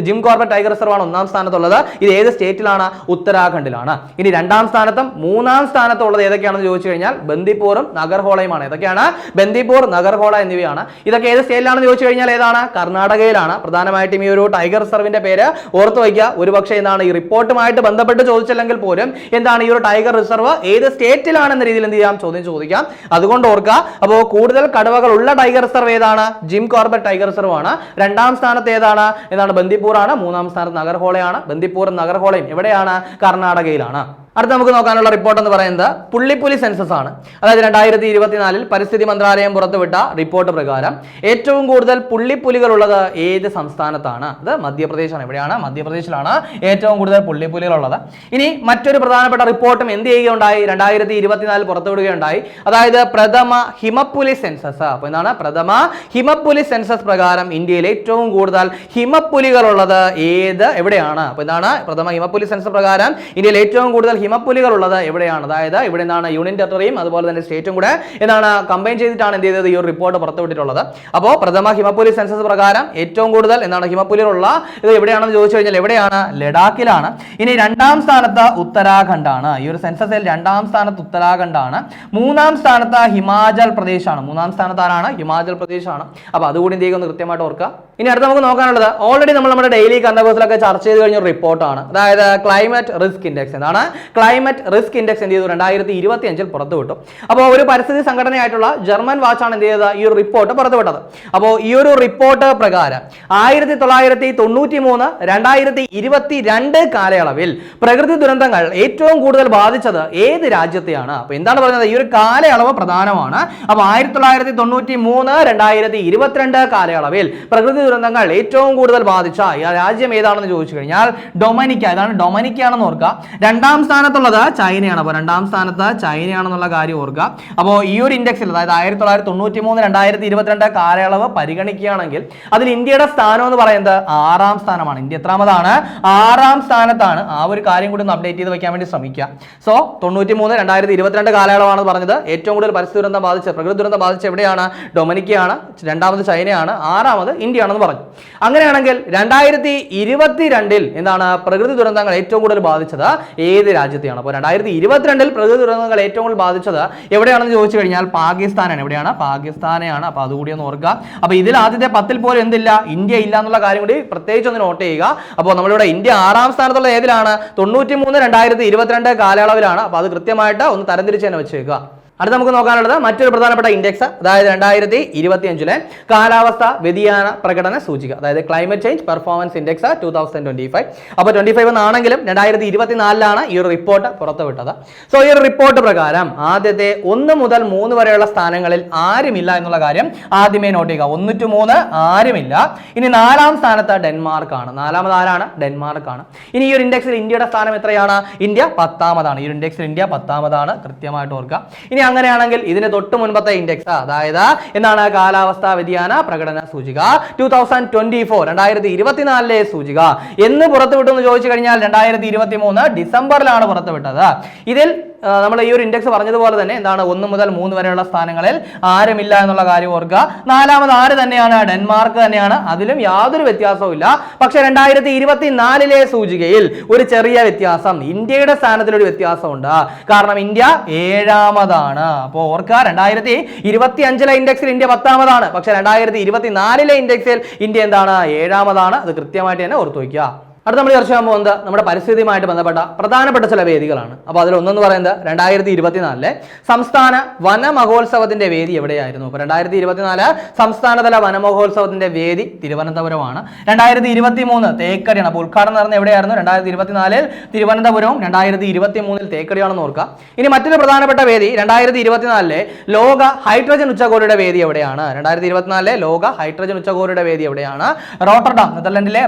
ജിം കോർബറ്റ് ടൈഗർ റിസർവ് ആണ് ഒന്നാം സ്ഥാനത്തുള്ളത്. ഇത് ഏത് സ്റ്റേറ്റിലാണ്? ഉത്തരാഖണ്ഡിലാണ്. ഇനി രണ്ടാം സ്ഥാനത്തും മൂന്നാം സ്ഥാനത്തുള്ളത് ഏതൊക്കെയാണെന്ന് ചോദിച്ചു കഴിഞ്ഞാൽ ബന്ദിപ്പൂറും നഗർഹോളയുമാണ്. ഏതൊക്കെയാണ്? ബന്ദിപ്പൂർ നഗർഹോള എന്നിവയാണ്. ഇതൊക്കെ ഏത് സ്റ്റേറ്റിലാണെന്ന് ചോദിച്ചു കഴിഞ്ഞാൽ ഏതാണ്? കർണാടകയിലാണ്. പ്രധാനമായിട്ടും ഈ ഒരു ടൈഗർ റിസർവിന്റെ പേര് ഓർത്തു വയ്ക്കുക. ഒരുപക്ഷെ എന്താണ് ഈ റിപ്പോർട്ടുമായിട്ട് ബന്ധപ്പെട്ട് ചോദിച്ചില്ലെങ്കിൽ പോലും എന്താണ് ഈ ഒരു ടൈഗർ റിസർവ് ഏത് സ്റ്റേറ്റിലാണെന്ന രീതിയിൽ എന്ത് ചെയ്യാം? ചോദ്യം ചോദിക്കാം. അതുകൊണ്ട് ഓർക്കുക. അപ്പോൾ കൂടുതൽ കടുവകൾ ഉള്ള ടൈഗർ റിസർവ് ഏതാണ്? ജിം കോർബറ്റ് ടൈഗർ റിസർവ് ആണ്. രണ്ടാം സ്ഥാനത്ത് ഏതാണ്? ഏതാണ്? ബന്ദിപ്പൂർ ആണ്. മൂന്നാം സ്ഥാനത്ത് നഗർഹോളയാണ്. ബന്ദിപ്പൂറും നഗർഹോളയും എവിടെയാണ്? കർണാടകയിലാണ്. അടുത്ത നമുക്ക് നോക്കാനുള്ള റിപ്പോർട്ട് എന്ന് പറയുന്നത് പുള്ളിപ്പുലി സെൻസസ് ആണ്. അതായത് രണ്ടായിരത്തി ഇരുപത്തിനാലിൽ പരിസ്ഥിതി മന്ത്രാലയം പുറത്തുവിട്ട റിപ്പോർട്ട് പ്രകാരം ഏറ്റവും കൂടുതൽ പുള്ളിപ്പുലികൾ ഉള്ളത് ഏത് സംസ്ഥാനത്താണ്? അത് മധ്യപ്രദേശാണ്. എവിടെയാണ് മധ്യപ്രദേശിലാണ് ഏറ്റവും കൂടുതൽ പുള്ളിപ്പുലികൾ ഉള്ളത് ഇനി മറ്റൊരു പ്രധാനപ്പെട്ട റിപ്പോർട്ടും എന്ത് ചെയ്യുകയുണ്ടായി? രണ്ടായിരത്തി ഇരുപത്തിനാലിൽ പുറത്തുവിടുകയുണ്ടായി. അതായത് പ്രഥമ ഹിമപ്പുലി സെൻസസ് അപ്പോൾ എന്താണ്? പ്രഥമ ഹിമപ്പുലി സെൻസസ് പ്രകാരം ഇന്ത്യയിൽ ഏറ്റവും കൂടുതൽ ഹിമപ്പുലികൾ ഉള്ളത് ഏത്? എവിടെയാണ്? അപ്പോൾ എന്താണ്? പ്രഥമ ഹിമപ്പുലി സെൻസസ് പ്രകാരം ഇന്ത്യയിൽ ഏറ്റവും കൂടുതൽ ഹിമപ്പുലികൾ ഉള്ളത് എവിടെയാണ്? അതായത് ഇവിടെ നിന്നാണ് യൂണിയൻ ടെറിട്ടറിയും അതുപോലെ തന്നെ സ്റ്റേറ്റും കൂടെ എന്താണ് കമ്പൈൻ ചെയ്തിട്ടാണ് എന്ത് ചെയ്തത്? ഈ ഒരു റിപ്പോർട്ട് പുറത്തുവിട്ടിട്ടുള്ളത്. അപ്പോൾ പ്രഥമ ഹിമപ്പുലി സെൻസസ് പ്രകാരം ഏറ്റവും കൂടുതൽ എന്താണ് ഹിമപ്പുലികളുള്ള ഇത് എവിടെയാണെന്ന് ചോദിച്ചു കഴിഞ്ഞാൽ എവിടെയാണ്? ലഡാക്കിലാണ്. ഇനി രണ്ടാം സ്ഥാനത്ത് ഉത്തരാഖണ്ഡാണ്. ഈ ഒരു സെൻസസിൽ രണ്ടാം സ്ഥാനത്ത് ഉത്തരാഖണ്ഡാണ്. മൂന്നാം സ്ഥാനത്ത് ഹിമാചൽ പ്രദേശാണ്. മൂന്നാം സ്ഥാനത്ത് ആരാണ്? ഹിമാചൽ പ്രദേശാണ്. അപ്പോൾ അതുകൂടി എന്ത് ചെയ്യുന്നത് കൃത്യമായിട്ട് ഓർക്കുക. ഇനി അടുത്ത് നമുക്ക് നോക്കാനുള്ളത് ഓൾറെഡി നമ്മൾ നമ്മുടെ ഡെയിലി കണ്ടവേഴ്സിലൊക്കെ ചർച്ച ചെയ്ത് കഴിഞ്ഞ റിപ്പോർട്ടാണ് അതായത് ക്ലൈമറ്റ് റിസ്ക് ഇൻഡെക്സ് എന്താണ്? ക്ലൈമറ്റ് റിസ്ക് ഇൻഡെക്സ് എന്ത് ചെയ്തു? രണ്ടായിരത്തി ഇരുപത്തി അഞ്ചിൽ പുറത്തുവിട്ടു. അപ്പോൾ ഒരു പരിസ്ഥിതി സംഘടനയായിട്ടുള്ള ജർമ്മൻ വാച്ചാണ് എന്ത് ചെയ്തത്? ഈ ഒരു റിപ്പോർട്ട് പുറത്തുവിട്ടത്. അപ്പോൾ ഈ ഒരു റിപ്പോർട്ട് പ്രകാരം ആയിരത്തി തൊള്ളായിരത്തി തൊണ്ണൂറ്റി മൂന്ന് രണ്ടായിരത്തി ഇരുപത്തി രണ്ട് കാലയളവിൽ പ്രകൃതി ദുരന്തങ്ങൾ ഏറ്റവും കൂടുതൽ ബാധിച്ചത് ഏത് രാജ്യത്തെയാണ്? അപ്പോൾ എന്താണ് പറയുന്നത് ഈ ഒരു കാലയളവ് പ്രധാനമാണ്. അപ്പോൾ ആയിരത്തി തൊള്ളായിരത്തി തൊണ്ണൂറ്റി മൂന്ന് രണ്ടായിരത്തി ഇരുപത്തിരണ്ട് കാലയളവിൽ പ്രകൃതി ദുരന്തങ്ങൾ ഏറ്റവും കൂടുതൽ ബാധിച്ച രാജ്യം ഏതാണെന്ന് ചോദിച്ചു കഴിഞ്ഞാൽ ഡൊമനിക്ക. ഇതാണ് ഡൊമനിക്കയാണെന്ന് ഓർക്കുക. രണ്ടാം സ്ഥാനത്തുള്ളത് ചൈനയാണ്. അപ്പോൾ രണ്ടാം സ്ഥാനത്ത് ചൈനയാണെന്നുള്ള കാര്യം ഓർക്കുക. അപ്പോൾ ഈ ഒരു ഇൻഡെക്സിൽ അതായത് ആയിരത്തി തൊള്ളായിരത്തി തൊണ്ണൂറ്റി മൂന്ന് രണ്ടായിരത്തി ഇരുപത്തിരണ്ട് കാലയളവ് പരിഗണിക്കുകയാണെങ്കിൽ അതിൽ ഇന്ത്യയുടെ സ്ഥാനം എന്ന് പറയുന്നത് ആറാം സ്ഥാനമാണ്. ഇന്ത്യ എത്രാമതാണ്? ആറാം സ്ഥാനത്താണ്. ആ ഒരു കാര്യം കൂടി ഒന്ന് അപ്ഡേറ്റ് ചെയ്ത് വെക്കാൻ വേണ്ടി ശ്രമിക്കുക. സോ തൊണ്ണൂറ്റി മൂന്ന് രണ്ടായിരത്തി ഇരുപത്തിരണ്ട് കാലയളവാണ് പറഞ്ഞത്. ഏറ്റവും കൂടുതൽ പരിസ്ഥിതി ദുരന്തം ബാധിച്ച പ്രകൃതി ദുരന്തം ബാധിച്ച എവിടെയാണ്? ഡൊമിനിക്കയാണ് രണ്ടാമത് ചൈനയാണ് ആറാമത് ഇന്ത്യയാണെന്ന് പറഞ്ഞു. അങ്ങനെയാണെങ്കിൽ രണ്ടായിരത്തി ഇരുപത്തിരണ്ടിൽ എന്താണ് പ്രകൃതി ദുരന്തങ്ങൾ ഏറ്റവും കൂടുതൽ ബാധിച്ചത്? ഏത് രാജ്യത്തെയാണ്. അപ്പോൾ രണ്ടായിരത്തി ഇരുപത്തിരണ്ടിൽ പ്രകൃതി ദുരന്തങ്ങൾ ഏറ്റവും കൂടുതൽ ബാധിച്ചത് എവിടെയാണെന്ന് ചോദിച്ചു കഴിഞ്ഞാൽ പാകിസ്ഥാനാണ്. എവിടെയാണ്? പാകിസ്ഥാനെയാണ്. അപ്പോൾ അതുകൂടി ഒന്ന് ഓർക്കുക. അപ്പോൾ ഇതിൽ ആദ്യത്തെ പത്തിൽ പോലും എന്തില്ല? ഇന്ത്യ ഇല്ല എന്നുള്ള കാര്യം കൂടി പ്രത്യേകിച്ച് ഒന്ന് നോട്ട് ചെയ്യുക. അപ്പോൾ നമ്മളിവിടെ ഇന്ത്യ ആറാം സ്ഥാനത്തുള്ള ഏതിലാണ്? തൊണ്ണൂറ്റി മൂന്ന് രണ്ടായിരത്തി ഇരുപത്തിരണ്ട് കാലയളവിലാണ്. അപ്പോൾ അത് കൃത്യമായിട്ട് ഒന്ന് തരംതിരിച്ച് തന്നെ വെച്ചേക്കുക. അടുത്ത നമുക്ക് നോക്കാനുള്ളത് മറ്റൊരു പ്രധാനപ്പെട്ട ഇൻഡെക്സ് അതായത് രണ്ടായിരത്തി ഇരുപത്തി അഞ്ചിലെ കാലാവസ്ഥ വ്യതിയാന പ്രകടന സൂചിക അതായത് climate change performance index two thousand twenty five അപ്പോൾ ട്വന്റി ഫൈവ് എന്നാണെങ്കിലും രണ്ടായിരത്തി ഇരുപത്തിനാലിലാണ് ഈ ഒരു റിപ്പോർട്ട് പുറത്തുവിട്ടത്. സോ ഈ ഒരു റിപ്പോർട്ട് പ്രകാരം ആദ്യത്തെ ഒന്ന് മുതൽ മൂന്ന് വരെയുള്ള സ്ഥാനങ്ങളിൽ ആരുമില്ല എന്നുള്ള കാര്യം ആദ്യമേ നോട്ട് ചെയ്യുക. ഒന്ന് ടു മൂന്ന് ആരുമില്ല. ഇനി നാലാം സ്ഥാനത്ത് ഡെൻമാർക്ക് ആണ് നാലാമത് ആരാണ്? ഡെൻമാർക്ക് ആണ് ഇനി ഈ ഒരു ഇൻഡെക്സിൽ ഇന്ത്യയുടെ സ്ഥാനം എത്രയാണ്? ഇന്ത്യ പത്താമതാണ്. ഈ ഒരു ഇൻഡെക്സിൽ ഇന്ത്യ പത്താമതാണ്. കൃത്യമായിട്ട് ഓർക്കുക. ഇനി അങ്ങനെയാണെങ്കിൽ ഇതിന് തൊട്ട് മുൻപത്തെ ഇൻഡെക്സ് അതായത് എന്താണ് കാലാവസ്ഥാ വ്യതിയാന പ്രകടന സൂചിക. ടൂ തൗസൻഡ് ട്വന്റി ഫോർ രണ്ടായിരത്തി ഇരുപത്തിനാലിലെ സൂചിക. എന്ന് പുറത്തുവിട്ടു എന്ന് ചോദിച്ചു കഴിഞ്ഞാൽ രണ്ടായിരത്തി ഇരുപത്തി മൂന്ന് ഡിസംബറിലാണ് പുറത്തുവിട്ടത്. ഇതിൽ നമ്മൾ ഈ ഒരു ഇൻഡെക്സ് പറഞ്ഞതുപോലെ തന്നെ എന്താണ് ഒന്ന് മുതൽ മൂന്ന് വരെയുള്ള സ്ഥാനങ്ങളിൽ ആരുമില്ല എന്നുള്ള കാര്യം ഓർക്കുക. നാലാമത് ആര് തന്നെയാണ്? ഡെൻമാർക്ക് തന്നെയാണ്. അതിലും യാതൊരു വ്യത്യാസവും ഇല്ല. പക്ഷെ രണ്ടായിരത്തി ഇരുപത്തിനാലിലെ സൂചികയിൽ ഒരു ചെറിയ വ്യത്യാസം. ഇന്ത്യയുടെ സ്ഥാനത്തിൽ ഒരു വ്യത്യാസമുണ്ട്. കാരണം ഇന്ത്യ ഏഴാമതാണ്. അപ്പോൾ ഓർക്കുക രണ്ടായിരത്തി ഇരുപത്തി അഞ്ചിലെ ഇൻഡെക്സിൽ ഇന്ത്യ പത്താമതാണ്. പക്ഷെ രണ്ടായിരത്തി ഇരുപത്തി നാലിലെ ഇൻഡെക്സിൽ ഇന്ത്യ എന്താണ്? ഏഴാമതാണ്. അത് കൃത്യമായിട്ട് തന്നെ ഓർത്തു വയ്ക്കുക. അടുത്ത നമ്മൾ ചർച്ച ചെയ്യാൻ പോകുന്നത് നമ്മുടെ പരിസ്ഥിതിയുമായിട്ട് ബന്ധപ്പെട്ട പ്രധാനപ്പെട്ട ചില വേദികളാണ്. അപ്പോൾ അതിൽ ഒന്നെന്ന് പറയുന്നത് രണ്ടായിരത്തി ഇരുപത്തിനാലിലെ സംസ്ഥാന വനമഹോത്സവത്തിന്റെ വേദി എവിടെയായിരുന്നു? അപ്പോൾ രണ്ടായിരത്തി ഇരുപത്തിനാല് സംസ്ഥാനതല വനമഹോത്സവത്തിന്റെ വേദി തിരുവനന്തപുരമാണ്. രണ്ടായിരത്തി ഇരുപത്തി മൂന്ന് തേക്കടിയാണ്. അപ്പോൾ ഉദ്ഘാടനം നടന്ന എവിടെയായിരുന്നു? രണ്ടായിരത്തി ഇരുപത്തിനാലിൽ തിരുവനന്തപുരവും രണ്ടായിരത്തി ഇരുപത്തി മൂന്നിൽ തേക്കടിയാണെന്ന് ഓർക്കുക. ഇനി മറ്റൊരു പ്രധാനപ്പെട്ട വേദി രണ്ടായിരത്തി ഇരുപത്തിനാലിലെ ലോക ഹൈഡ്രജൻ ഉച്ചകോടിയുടെ വേദി എവിടെയാണ്? രണ്ടായിരത്തി ഇരുപത്തിനാലിലെ ലോക ഹൈഡ്രജൻ ഉച്ചകോടിയുടെ വേദി എവിടെയാണ്? റോട്ടർഡാം നെതർലൻഡിലെ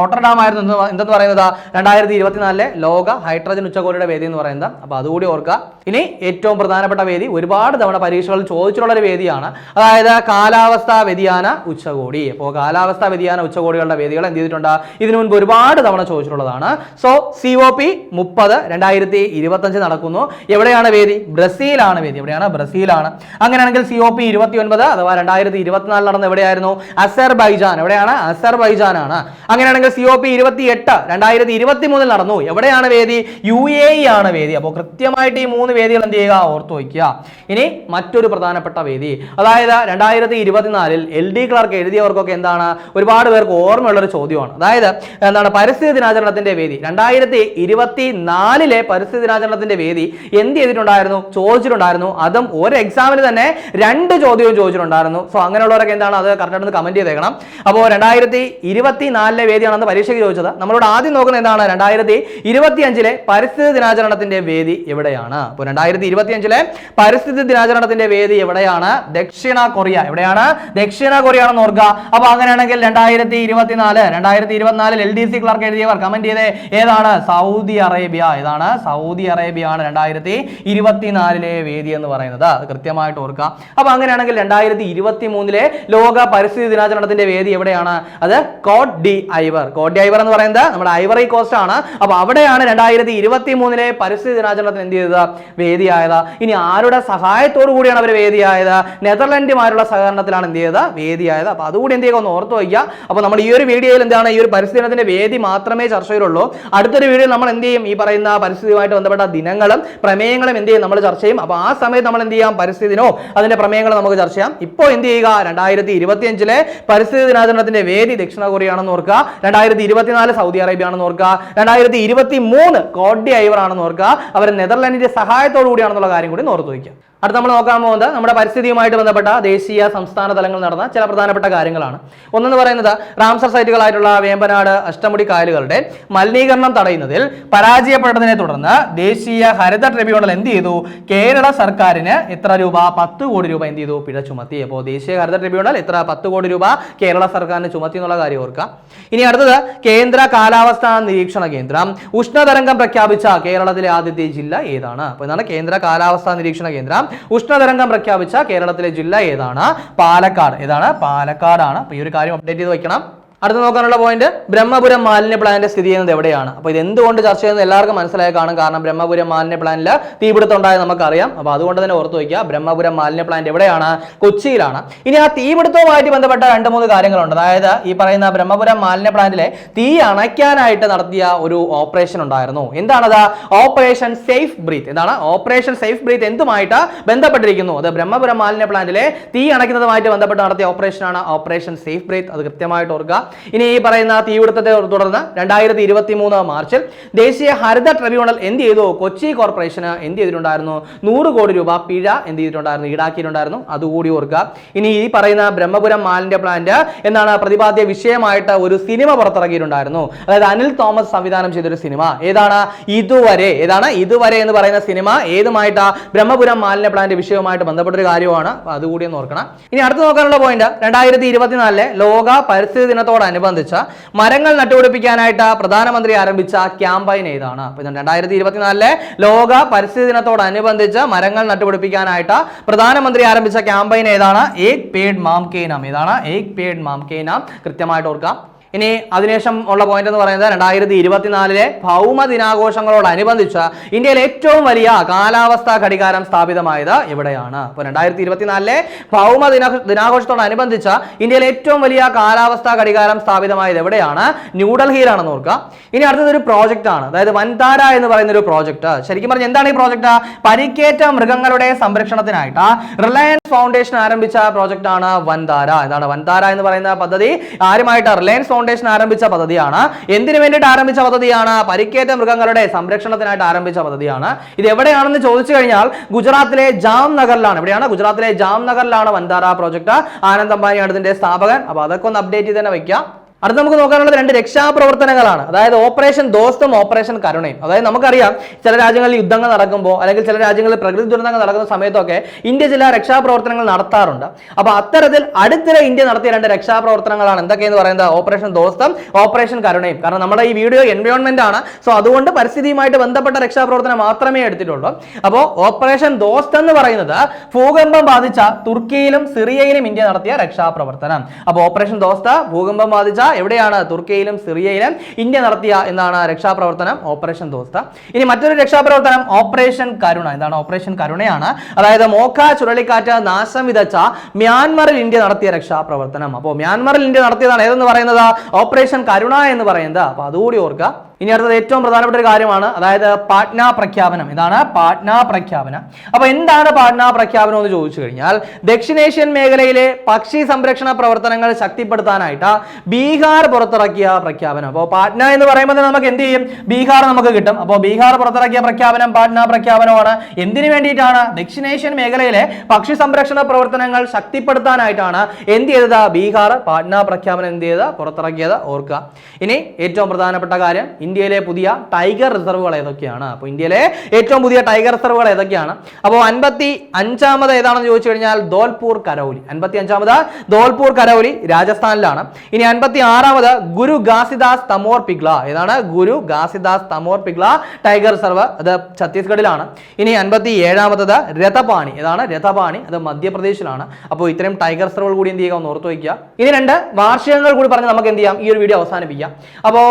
റോട്ടർഡാം ആയിരുന്നു എന്ത് എന്തെന്ന് പറയുന്നത്? രണ്ടായിരത്തി ഇരുപത്തിനാലിലെ ലോക ഹൈഡ്രജൻ ഉച്ചകോടിയുടെ വേദി എന്ന് പറയുന്നത്. അപ്പോൾ അതുകൂടി ഓർക്കുക. ഇനി ഏറ്റവും പ്രധാനപ്പെട്ട വേദി ഒരുപാട് തവണ പരീക്ഷകളിൽ ചോദിച്ചിട്ടുള്ള ഒരു വേദിയാണ്. അതായത് കാലാവസ്ഥാ വ്യതിയാന ഉച്ചകോടി. അപ്പോൾ കാലാവസ്ഥാ വ്യതിയാന ഉച്ചകോടികളുടെ വേദികൾ എന്ത് ചെയ്തിട്ടുണ്ട്? ഇതിനു മുൻപ് ഒരുപാട് തവണ ചോദിച്ചിട്ടുള്ളതാണ്. സോ സി ഒ പി മുപ്പത് രണ്ടായിരത്തി ഇരുപത്തഞ്ച് നടക്കുന്നു. എവിടെയാണ് വേദി? ബ്രസീലാണ് വേദി. എവിടെയാണ്? ബ്രസീലാണ്. അങ്ങനെയാണെങ്കിൽ സി ഒ പി ഇരുപത്തി ഒൻപത് അഥവാ രണ്ടായിരത്തി ഇരുപത്തിനാലിൽ നടന്ന എവിടെയായിരുന്നു? അസർബൈജാൻ. എവിടെയാണ്? അസർബൈജാൻ ആണ് അങ്ങനെയാണെങ്കിൽ സി ഒ പി ഇരുപത്തി എട്ട് രണ്ടായിരത്തി ഇരുപത്തി മൂന്നിൽ നടന്നു. എവിടെയാണ് വേദി? യു എ ഇ ആണ് വേദി. അപ്പോൾ കൃത്യമായിട്ട് ഈ മൂന്ന് വേദികൾ എന്ത് ചെയ്യുക? ഓർത്തു വയ്ക്കുക. ഇനി മറ്റൊരു പ്രധാനപ്പെട്ട വേദി. അതായത് രണ്ടായിരത്തി ഇരുപത്തിനാലിൽ എൽ ഡി ക്ലർക്ക് എഴുതിയവർക്കൊക്കെ എന്താണ്? ഒരുപാട് പേർക്ക് ഓർമ്മയുള്ള ഒരു ചോദ്യമാണ്. അതായത് എന്താണ്? പരിസ്ഥിതി ദിനാചരണത്തിന്റെ വേദി. രണ്ടായിരത്തി ഇരുപത്തി നാലിലെ പരിസ്ഥിതി ദിനാചരണത്തിന്റെ വേദി എന്ത് ചെയ്തിട്ടുണ്ടായിരുന്നു? ചോദിച്ചിട്ടുണ്ടായിരുന്നു. അതും ഒരു എക്സാമിന് തന്നെ രണ്ട് ചോദ്യവും ചോദിച്ചിട്ടുണ്ടായിരുന്നു. സോ അങ്ങനെയുള്ളവരൊക്കെ എന്താണ്? അത് കറക്റ്റായിട്ട് കമന്റ് ചെയ്തേക്കണം. അപ്പോൾ രണ്ടായിരത്തി ഇരുപത്തി നാലിലെ വേദിയാണെന്ന് പരീക്ഷയ്ക്ക് ചോദിച്ചത് നമ്മളോട് ആദ്യം നോക്കുന്നത് എന്താണ്? രണ്ടായിരത്തി ഇരുപത്തി അഞ്ചിലെ പരിസ്ഥിതി ദിനാചരണത്തിന്റെ വേദി എവിടെയാണ്? അപ്പോൾ രണ്ടായിരത്തി ഇരുപത്തി അഞ്ചിലെ പരിസ്ഥിതി ദിനാചരണത്തിന്റെ വേദി എവിടെയാണ്? ദക്ഷിണ കൊറിയ. എവിടെയാണ്? ദക്ഷിണ കൊറിയ ആണെന്ന് ഓർക്കുക. അപ്പൊ അങ്ങനെയാണെങ്കിൽ രണ്ടായിരത്തി ഇരുപത്തിനാല് രണ്ടായിരത്തി ഇരുപത്തിനാലിൽ എൽ ഡി സി ക്ലർക്ക് എഴുതിയവർ കമന്റ് ചെയ്തേ. ഏതാണ്? Saudi Arabia. ഏതാണ് സൗദി അറേബ്യ ആണ് രണ്ടായിരത്തി ഇരുപത്തിനാലിലെ വേദി എന്ന് പറയുന്നത്. അത് കൃത്യമായിട്ട് ഓർക്കുക. അപ്പൊ അങ്ങനെയാണെങ്കിൽ രണ്ടായിരത്തി ഇരുപത്തി മൂന്നിലെ ലോക പരിസ്ഥിതി ദിനാചരണത്തിന്റെ വേദി എവിടെയാണ്? അത് Cote d'Ivoire. Cote d'Ivoire എന്ന് പറയുന്നത് നമ്മുടെ ഐവറി കോസ്റ്റ് ആണ്. അപ്പൊ അവിടെയാണ് രണ്ടായിരത്തി ഇരുപത്തി മൂന്നിലെ പരിസ്ഥിതി ദിനാചരണത്തിന് എന്ത് ചെയ്തത്? വേദിയായത്. ഇനി ആരുടെ സഹായത്തോടു കൂടിയാണ് അവർ വേദിയായത്? നെതർലൻഡുമായുള്ള സഹകരണത്തിലാണ് എന്ത് ചെയ്തത്? വേദിയായത്. അപ്പൊ അതുകൂടി എന്ത് ചെയ്യുക? ഒന്ന് ഓർത്ത് വയ്ക്കുക. അപ്പൊ നമ്മൾ ഈ ഒരു വീഡിയോയിൽ എന്താണ്? ഈ ഒരു പരിസ്ഥിതി ദിനത്തിന്റെ വേദി മാത്രമേ ചർച്ചയിലുള്ളൂ അടുത്തൊരു വീഡിയോയിൽ നമ്മൾ എന്ത് ചെയ്യും? ഈ പറയുന്ന പരിസ്ഥിതിയുമായിട്ട് ബന്ധപ്പെട്ട ദിനങ്ങളും പ്രമേയങ്ങളും എന്ത് ചെയ്യും? നമ്മൾ ചർച്ച ചെയ്യും. അപ്പൊ ആ സമയത്ത് നമ്മൾ എന്ത് ചെയ്യാം? പരിസ്ഥിതി ദിനോ അതിന്റെ പ്രമേയങ്ങൾ നമുക്ക് ചർച്ച ചെയ്യാം. ഇപ്പോൾ എന്ത് ചെയ്യുക? രണ്ടായിരത്തി ഇരുപത്തി അഞ്ചിലെ പരിസ്ഥിതി ദിനാചരണത്തിന്റെ വേദി ദക്ഷിണ കൊറിയ ആണെന്ന് ഓർക്കുക. രണ്ടായിരത്തി ഇരുപത്തിനാല് സൗദി അറേബ്യ ആണെന്ന് ഓർക്കുക. രണ്ടായിരത്തി ഇരുപത്തി മൂന്ന് കോഡി ഐവർ ആണെന്ന് ഓർക്കുക. അവർ നെതർലാൻഡിന്റെ സഹായത്തോടു കൂടിയാണെന്നുള്ള കാര്യം കൂടി ഓർത്ത് വയ്ക്കുക. അടുത്ത നമ്മൾ നോക്കാൻ പോകുന്നത് നമ്മുടെ പരിസ്ഥിതിയുമായിട്ട് ബന്ധപ്പെട്ട ദേശീയ സംസ്ഥാന തലങ്ങളിൽ നടന്ന ചില പ്രധാനപ്പെട്ട കാര്യങ്ങളാണ്. ഒന്നെന്ന് പറയുന്നത് റാംസർ സൈറ്റുകളായിട്ടുള്ള വേമ്പനാട് അഷ്ടമുടി കായലുകളുടെ മലിനീകരണം തടയുന്നതിൽ പരാജയപ്പെട്ടതിനെ തുടർന്ന് ദേശീയ ഹരിത ട്രിബ്യൂണൽ എന്ത് ചെയ്തു? കേരള സർക്കാരിന് എത്ര രൂപ? പത്ത് കോടി രൂപ എന്ത് ചെയ്തു? പിഴ ചുമത്തി. അപ്പോൾ ദേശീയ ഹരിത ട്രിബ്യൂണൽ എത്ര? പത്ത് കോടി രൂപ കേരള സർക്കാരിന് ചുമത്തി എന്നുള്ള കാര്യം ഓർക്കാം ഇനി അടുത്തത് കേന്ദ്ര കാലാവസ്ഥാ നിരീക്ഷണ കേന്ദ്രം. ഉഷ്ണതരംഗം പ്രഖ്യാപിച്ച കേരളത്തിലെ ആദ്യത്തെ ജില്ല ഏതാണ്? അപ്പോൾ ഇതാണ് കേന്ദ്ര കാലാവസ്ഥാ നിരീക്ഷണ കേന്ദ്രം. ഉഷ്ണതരംഗം പ്രഖ്യാപിച്ച കേരളത്തിലെ ജില്ല ഏതാണ്? പാലക്കാട്. ഏതാണ്? പാലക്കാടാണ്. അപ്പോൾ ഈ ഒരു കാര്യം അപ്ഡേറ്റ് ചെയ്ത് വെക്കണം. അടുത്ത നോക്കാനുള്ള പോയിന്റ് ബ്രഹ്മപുരം മാലിന്യ പ്ലാന്റ് സ്ഥിതി ചെയ്യുന്നത് എവിടെയാണ്? അപ്പോൾ ഇത് എന്തുകൊണ്ട് ചർച്ച ചെയ്യുന്നത് എല്ലാവർക്കും മനസ്സിലായി കാണും. കാരണം ബ്രഹ്മപുരം മാലിന്യ പ്ലാന്റിൽ തീപിടുത്തം ഉണ്ടായത് നമുക്കറിയാം. അപ്പോൾ അതുകൊണ്ട് തന്നെ ഓർത്ത് വയ്ക്കുക ബ്രഹ്മപുരം മാലിന്യ പ്ലാന്റ് എവിടെയാണ്? കൊച്ചിയിലാണ്. ഇനി ആ തീപിടുത്തവുമായിട്ട് ബന്ധപ്പെട്ട രണ്ട് മൂന്ന് കാര്യങ്ങളുണ്ട്. അതായത് ഈ പറയുന്ന ബ്രഹ്മപുരം മാലിന്യ പ്ലാന്റിലെ തീ അണയ്ക്കാനായിട്ട് നടത്തിയ ഒരു ഓപ്പറേഷൻ ഉണ്ടായിരുന്നു. എന്താണത്? ഓപ്പറേഷൻ സേഫ് ബ്രീത്ത് എന്താണ്? ഓപ്പറേഷൻ സേഫ് ബ്രീത്ത് എന്തുമായിട്ട് ബന്ധപ്പെട്ടിരിക്കുന്നു? അത് ബ്രഹ്മപുരം മാലിന്യ പ്ലാന്റിലെ തീ അണയ്ക്കുന്നതുമായിട്ട് ബന്ധപ്പെട്ട് നടത്തിയ ഓപ്പറേഷനാണ് ഓപ്പറേഷൻ സേഫ് ബ്രീത്ത് അത് കൃത്യമായിട്ട് ഓർക്കുക. ഇനി ഈ പറയുന്ന തീപിടുത്തത്തെ തുടർന്ന് രണ്ടായിരത്തി ഇരുപത്തി മൂന്ന് മാർച്ചിൽ ദേശീയ ഹരിത ട്രിബ്യൂണൽ എന്ത് ചെയ്തു? കൊച്ചി കോർപ്പറേഷന് എന്ത് ചെയ്തിട്ടുണ്ടായിരുന്നു? നൂറ് കോടി രൂപ പിഴ എന്ത് ചെയ്തിട്ടുണ്ടായിരുന്നു? ഈടാക്കിയിട്ടുണ്ടായിരുന്നു. അതുകൂടി ഓർക്കുക. ഇനി ഈ പറയുന്ന ബ്രഹ്മപുരം മാലിന്യ പ്ലാന്റ് എന്നാണ് പ്രതിപാദ്യ വിഷയമായിട്ട് ഒരു സിനിമ പുറത്തിറക്കിയിട്ടുണ്ടായിരുന്നു. അതായത് അനിൽ തോമസ് സംവിധാനം ചെയ്തൊരു സിനിമ. ഏതാണ്? ഇതുവരെ. ഏതാണ്? ഇതുവരെ എന്ന് പറയുന്ന സിനിമ ഏതുമായിട്ടാ ബ്രഹ്മപുരം മാലിന്യ പ്ലാന്റ് വിഷയവുമായിട്ട് ബന്ധപ്പെട്ട ഒരു കാര്യമാണ്. അതുകൂടി ഒന്ന് ഓർക്കണം. ഇനി അടുത്ത് നോക്കാനുള്ള പോയിന്റ് രണ്ടായിരത്തി ഇരുപത്തിനാലിലെ ലോക പരിസ്ഥിതി ദിനത്തോടനുബന്ധിച്ച് മരങ്ങൾ നട്ടുപിടിപ്പിക്കാനായിട്ട് പ്രധാനമന്ത്രി ആരംഭിച്ച ക്യാമ്പയിൻ ഏതാണ്? അപ്പൊ രണ്ടായിരത്തി ഇരുപത്തിനാലിലെ ലോക പരിസ്ഥിതി ദിനത്തോടനുബന്ധിച്ച് മരങ്ങൾ നട്ടുപിടിപ്പിക്കാനായിട്ട് പ്രധാനമന്ത്രി ആരംഭിച്ച ക്യാമ്പയിൻ ഏതാണ്? ഏക് പേഡ് മാം കെ നാം. ഏതാണ്? ഏക് പേഡ് മാം കെ നാം. കൃത്യമായിട്ട് ഓർക്കാം. ഇനി അതിനുശേഷം ഉള്ള പോയിന്റ് എന്ന് പറയുന്നത് രണ്ടായിരത്തി ഇരുപത്തിനാലിലെ ഭൗമ ദിനാഘോഷങ്ങളോടനുബന്ധിച്ച് ഇന്ത്യയിലെ ഏറ്റവും വലിയ കാലാവസ്ഥാ ഘടികാരം സ്ഥാപിതമായത് എവിടെയാണ് അപ്പോൾ രണ്ടായിരത്തി ഇരുപത്തിനാലിലെ ഭൗമ ദിന ദിനാഘോഷത്തോടനുബന്ധിച്ച് ഇന്ത്യയിലെ ഏറ്റവും വലിയ കാലാവസ്ഥാ ഘടികാരം സ്ഥാപിതമായത് എവിടെയാണ്? ന്യൂഡൽഹിയിലാണെന്ന് ഓർക്കുക. ഇനി അടുത്തത് ഒരു പ്രോജക്റ്റ് ആണ്. അതായത് വൻതാര എന്ന് പറയുന്ന ഒരു പ്രോജക്റ്റ് ശരിക്കും പറഞ്ഞാൽ എന്താണ് ഈ പ്രോജക്റ്റ് പരിക്കേറ്റ മൃഗങ്ങളുടെ സംരക്ഷണത്തിനായിട്ട് റിലയൻസ് ഫൗണ്ടേഷൻ ആരംഭിച്ച പ്രോജക്റ്റ് ആണ് വൻതാര. എന്താണ് വൻതാര എന്ന് പറയുന്ന പദ്ധതി. ആരുമായിട്ട് റിലയൻസ് ഫൗണ്ടേഷൻ ആരംഭിച്ച പദ്ധതിയാണ്. എന്തിനു വേണ്ടിയിട്ട് ആരംഭിച്ച പദ്ധതിയാണ്? പരിക്കേറ്റ മൃഗങ്ങളുടെ സംരക്ഷണത്തിനായിട്ട് ആരംഭിച്ച പദ്ധതിയാണ്. ഇത് എവിടെയാണെന്ന് ചോദിച്ചു കഴിഞ്ഞാൽ ഗുജറാത്തിലെ ജാം നഗറിലാണ്. എവിടെയാണ് ഗുജറാത്തിലെ ജാം നഗറിലാണ് വൻതാര പ്രോജക്റ്റ് ആനന്ദ് അംബാനിയാണ് ഇതിന്റെ സ്ഥാപകൻ. അപ്പൊ അതൊക്കെ ഒന്ന് അപ്ഡേറ്റ് ചെയ്ത് തന്നെ വെക്കാം അടുത്ത് നമുക്ക് നോക്കാനുള്ളത് രണ്ട് രക്ഷാപ്രവർത്തനങ്ങളാണ്. അതായത് ഓപ്പറേഷൻ ദോസ്തും ഓപ്പറേഷൻ കരുണയും. അതായത് നമുക്കറിയാം ചില രാജ്യങ്ങളിൽ യുദ്ധങ്ങൾ നടക്കുമ്പോൾ അല്ലെങ്കിൽ ചില രാജ്യങ്ങളിൽ പ്രകൃതി ദുരന്തങ്ങൾ നടക്കുന്ന സമയത്തൊക്കെ ഇന്ത്യ ചില രക്ഷാപ്രവർത്തനങ്ങൾ നടത്താറുണ്ട്. അപ്പോൾ അത്തരത്തിൽ അടുത്തിടെ ഇന്ത്യ നടത്തിയ രണ്ട് രക്ഷാപ്രവർത്തനങ്ങളാണ് എന്തൊക്കെയെന്ന് പറയുന്നത്? ഓപ്പറേഷൻ ദോസ്തം ഓപ്പറേഷൻ കരുണയും. കാരണം നമ്മുടെ ഈ വീഡിയോ എൻവയോൺമെന്റ് ആണ്. സോ അതുകൊണ്ട് പരിസ്ഥിതിയുമായിട്ട് ബന്ധപ്പെട്ട രക്ഷാപ്രവർത്തനം മാത്രമേ എടുത്തിട്ടുള്ളൂ. അപ്പോൾ ഓപ്പറേഷൻ ദോസ്ത് എന്ന് പറയുന്നത് ഭൂകമ്പം ബാധിച്ച തുർക്കിയിലും സിറിയയിലും ഇന്ത്യ നടത്തിയ രക്ഷാപ്രവർത്തനം. അപ്പോൾ ഓപ്പറേഷൻ ദോസ്ത ഭൂകമ്പം ബാധിച്ച എവിടെയാണ്? തുർക്കിയിലും സിറിയയിലും ഇന്ത്യ നടത്തിയ എന്നാണ് രക്ഷാപ്രവർത്തനം? ഓപ്പറേഷൻ ദോസ്ത. ഇനി മറ്റൊരു രക്ഷാപ്രവർത്തനം ഓപ്പറേഷൻ കരുണ. എന്താണ് ഓപ്പറേഷൻ കരുണയാണ്? അതായത് മോഖ ചുഴലിക്കാറ്റ് നാശം വിതച്ച മ്യാൻമറിൽ ഇന്ത്യ നടത്തിയ രക്ഷാപ്രവർത്തനം. അപ്പോൾ മ്യാൻമറിൽ ഇന്ത്യ നടത്തിയതാണ് ഏതെന്ന് പറയുന്നത്? ഓപ്പറേഷൻ കരുണ എന്ന് പറയുന്നത്. അപ്പോൾ അതുകൂടി ഓർക്കുക. ഇനി അടുത്തത് ഏറ്റവും പ്രധാനപ്പെട്ട ഒരു കാര്യമാണ് അതായത് പാട്ന പ്രഖ്യാപനം. ഇതാണ് പാട്ന പ്രഖ്യാപനം. അപ്പൊ എന്താണ് പാട്ന പ്രഖ്യാപനം എന്ന് ചോദിച്ചു കഴിഞ്ഞാൽ ദക്ഷിണേഷ്യൻ മേഖലയിലെ പക്ഷി സംരക്ഷണ പ്രവർത്തനങ്ങൾ ശക്തിപ്പെടുത്താനായിട്ട് ബീഹാർ പുറത്തിറക്കിയ പ്രഖ്യാപനം. അപ്പോൾ പാട്ന എന്ന് പറയുമ്പോൾ തന്നെ നമുക്ക് എന്ത് ചെയ്യും? ബീഹാർ നമുക്ക് കിട്ടും. അപ്പോൾ ബീഹാർ പുറത്തിറക്കിയ പ്രഖ്യാപനം പാട്ന പ്രഖ്യാപനമാണ്. എന്തിനു വേണ്ടിയിട്ടാണ്? ദക്ഷിണേഷ്യൻ മേഖലയിലെ പക്ഷി സംരക്ഷണ പ്രവർത്തനങ്ങൾ ശക്തിപ്പെടുത്താനായിട്ടാണ് എന്ത് ചെയ്തത്? ബീഹാർ പാട്ന പ്രഖ്യാപനം എന്ത് ചെയ്ത് പുറത്തിറക്കിയത്. ഓർക്കുക. ഇനി ഏറ്റവും പ്രധാനപ്പെട്ട കാര്യം ഇന്ത്യയിലെ പുതിയ ടൈഗർ റിസർവുകൾ ഏതൊക്കെയാണ്? അപ്പോൾ ഇന്ത്യയിലെ ഏറ്റവും പുതിയ ടൈഗർ റിസർവുകൾ ഏതൊക്കെയാണ്? അപ്പോൾ അൻപത്തി അഞ്ചാമത് ഏതാണെന്ന് ചോദിച്ചു കഴിഞ്ഞാൽ ധോൽപൂർ കരൗലി. അൻപത്തി അഞ്ചാമത് ധോൽപൂർ കരൗലി രാജസ്ഥാനിലാണ്. ഇനി അൻപത്തി ആറാമത് ഗുരു ഗാസിദാസ് തമോർ പിഗ്ല. ഏതാണ്? ഗുരു ഗാസിദാസ് തമോർ പിഗ്ല ടൈഗർ റിസർവ് അത് ഛത്തീസ്ഗഡിലാണ്. ഇനി അൻപത്തി ഏഴാമത്തത് രഥപാണി. ഏതാണ്? രഥപാണി. അത് മധ്യപ്രദേശിലാണ്. അപ്പോൾ ഇത്രയും ടൈഗർ റിസർവുകൾ കൂടി എന്ത് ചെയ്യുക ഒന്ന് ഓർത്ത് വയ്ക്കുക. ഇനി രണ്ട് വാർഷികങ്ങൾ കൂടി പറഞ്ഞ് നമുക്ക് എന്ത് ചെയ്യാം? ഈ ഒരു വീഡിയോ അവസാനിപ്പിക്കാം. അപ്പോൾ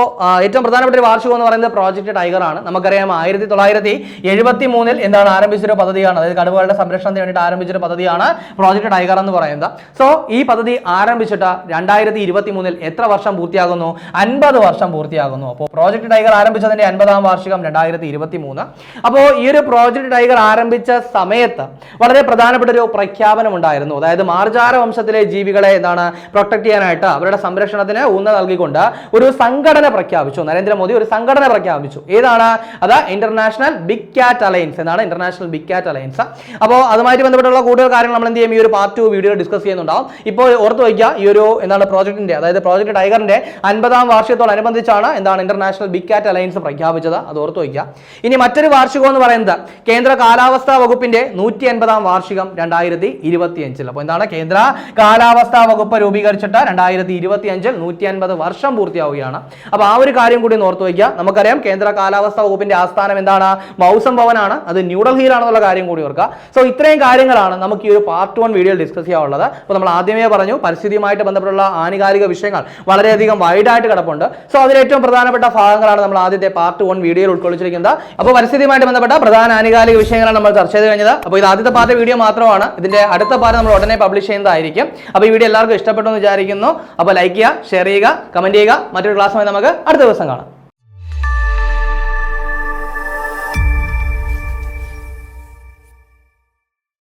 ഏറ്റവും പ്രധാനപ്പെട്ട ഒരു വാർഷികം എന്ന് പറയുന്നത് പ്രോജക്ട് ടൈഗർ ആണ്. നമുക്കറിയാം ആയിരത്തി തൊള്ളായിരത്തി എഴുപത്തി മൂന്നിൽ എന്താണ് ആരംഭിച്ചൊരു പദ്ധതിയാണ്. അതായത് കടുവകളുടെ സംരക്ഷണത്തിന് വേണ്ടിയിട്ട് ആരംഭിച്ചൊരു പദ്ധതിയാണ് പ്രോജക്ട് ടൈഗർ എന്ന് പറയുന്നത്. സോ ഈ പദ്ധതി ആരംഭിച്ചിട്ട് രണ്ടായിരത്തി ഇരുപത്തി മൂന്നിൽ എത്ര വർഷം പൂർത്തിയാകുന്നു? അൻപത് വർഷം പൂർത്തിയാകുന്നു. അപ്പോൾ പ്രോജക്ട് ടൈഗർ ആരംഭിച്ചതിന്റെ അൻപതാം വാർഷികം രണ്ടായിരത്തി ഇരുപത്തി മൂന്ന് അപ്പോൾ ഈ ഒരു പ്രോജക്ട് ടൈഗർ ആരംഭിച്ച സമയത്ത് വളരെ പ്രധാനപ്പെട്ട ഒരു പ്രഖ്യാപനം ഉണ്ടായിരുന്നു. അതായത് മാർജാര വംശത്തിലെ ജീവികളെ എന്താണ് പ്രൊട്ടക്ട് ചെയ്യാനായിട്ട് അവരുടെ സംരക്ഷണത്തിന് ഊന്നൽ നൽകിക്കൊണ്ട് ഒരു സംഘടന പ്രഖ്യാപിച്ചു. നരേന്ദ്രമോദി ഒരു സംഘടന പ്രഖ്യാപിച്ചു ഏതാണ്? അത് ഇന്റർനാഷണൽ ബിഗ് കാറ്റ് അലയൻസ് എന്നാണ് ഇന്റർനാഷണൽ ബിഗ് കാറ്റ് അലയൻസ് അപ്പോൾ അതുമായിട്ട് ബന്ധപ്പെട്ടുള്ള കൂടുതൽ കാര്യങ്ങൾ നമ്മൾ എന്ത് ചെയ്യും? ഈ ഒരു പാർട്ട് ടു വീഡിയോ ഡിസ്കസ് ചെയ്യുന്നുണ്ടാവും. ഇപ്പോൾ ഓർത്ത് വയ്ക്കുക ഈ ഒരു എന്താണ് പ്രോജക്റ്റിന്റെ അതായത് പ്രോജക്ട് ടൈഗറിന്റെ അൻപതാം വാർഷികത്തോടനുബന്ധിച്ചാണ് എന്താണ് ഇന്റർനാഷണൽ ബിഗ് കാറ്റ് അലയൻസ് പ്രഖ്യാപിച്ചത്. അത് ഓർത്ത് വയ്ക്കുക. ഇനി മറ്റൊരു വാർഷികം എന്ന് പറയുന്നത് കേന്ദ്ര കാലാവസ്ഥാ വകുപ്പിന്റെ നൂറ്റി അൻപതാം വാർഷികം രണ്ടായിരത്തി ഇരുപത്തി അഞ്ചിൽ അപ്പോൾ എന്താണ്? കേന്ദ്ര കാലാവസ്ഥാ വകുപ്പ് രൂപീകരിച്ചിട്ട് രണ്ടായിരത്തി ഇരുപത്തി അഞ്ചിൽ നൂറ്റി അൻപത് വർഷം പൂർത്തിയാവുകയാണ്. അപ്പോൾ ആ ഒരു കാര്യം കൂടി ഓർത്ത് വയ്ക്കുക നമുക്കറിയാം കേന്ദ്ര കാലാവസ്ഥാ വകുപ്പിന്റെ ആസ്ഥാനം എന്താണ്? മൗസം ഭവനാണ്. അത് ന്യൂഡൽഹിയിലാണെന്നുള്ള കാര്യം കൂടി ഓർക്കുക. സോ ഇത്രയും കാര്യങ്ങളാണ് നമുക്ക് ഈ ഒരു പാർട്ട് വൺ വീഡിയോയിൽ ഡിസ്കസ് ചെയ്യാനുള്ളത്. അപ്പോൾ നമ്മൾ ആദ്യമേ പറഞ്ഞു പരിസ്ഥിതിയുമായിട്ട് ബന്ധപ്പെട്ടുള്ള ആനുകാലിക വിഷയങ്ങൾ വളരെയധികം വൈഡായിട്ട് കിടപ്പുണ്ട്. സോ അതിൽ ഏറ്റവും പ്രധാനപ്പെട്ട ഭാഗങ്ങളാണ് നമ്മൾ ആദ്യത്തെ പാർട്ട് വൺ വീഡിയോയിൽ ഉൾക്കൊള്ളിച്ചിരിക്കുന്നത്. അപ്പോൾ പരിസ്ഥിതിയുമായിട്ട് ബന്ധപ്പെട്ട പ്രധാന ആനുകാലിക വിഷയങ്ങളാണ് നമ്മൾ ചർച്ച ചെയ്ത് കഴിഞ്ഞത്. അപ്പോൾ ഇത് ആദ്യത്തെ പാർട്ട് വീഡിയോ മാത്രമാണ്. ഇതിന്റെ അടുത്ത പാർട്ട് നമ്മൾ ഉടനെ പബ്ലിഷ് ചെയ്യുന്നതായിരിക്കും. അപ്പോൾ ഈ വീഡിയോ എല്ലാവർക്കും ഇഷ്ടപ്പെട്ടു എന്ന് വിചാരിക്കുന്നു. അപ്പോൾ ലൈക്ക് ചെയ്യുക ഷെയർ ചെയ്യുക കമന്റ് ചെയ്യുക. മറ്റൊരു ക്ലാസ്സുമായി നമുക്ക് അടുത്ത ദിവസം കാണാം.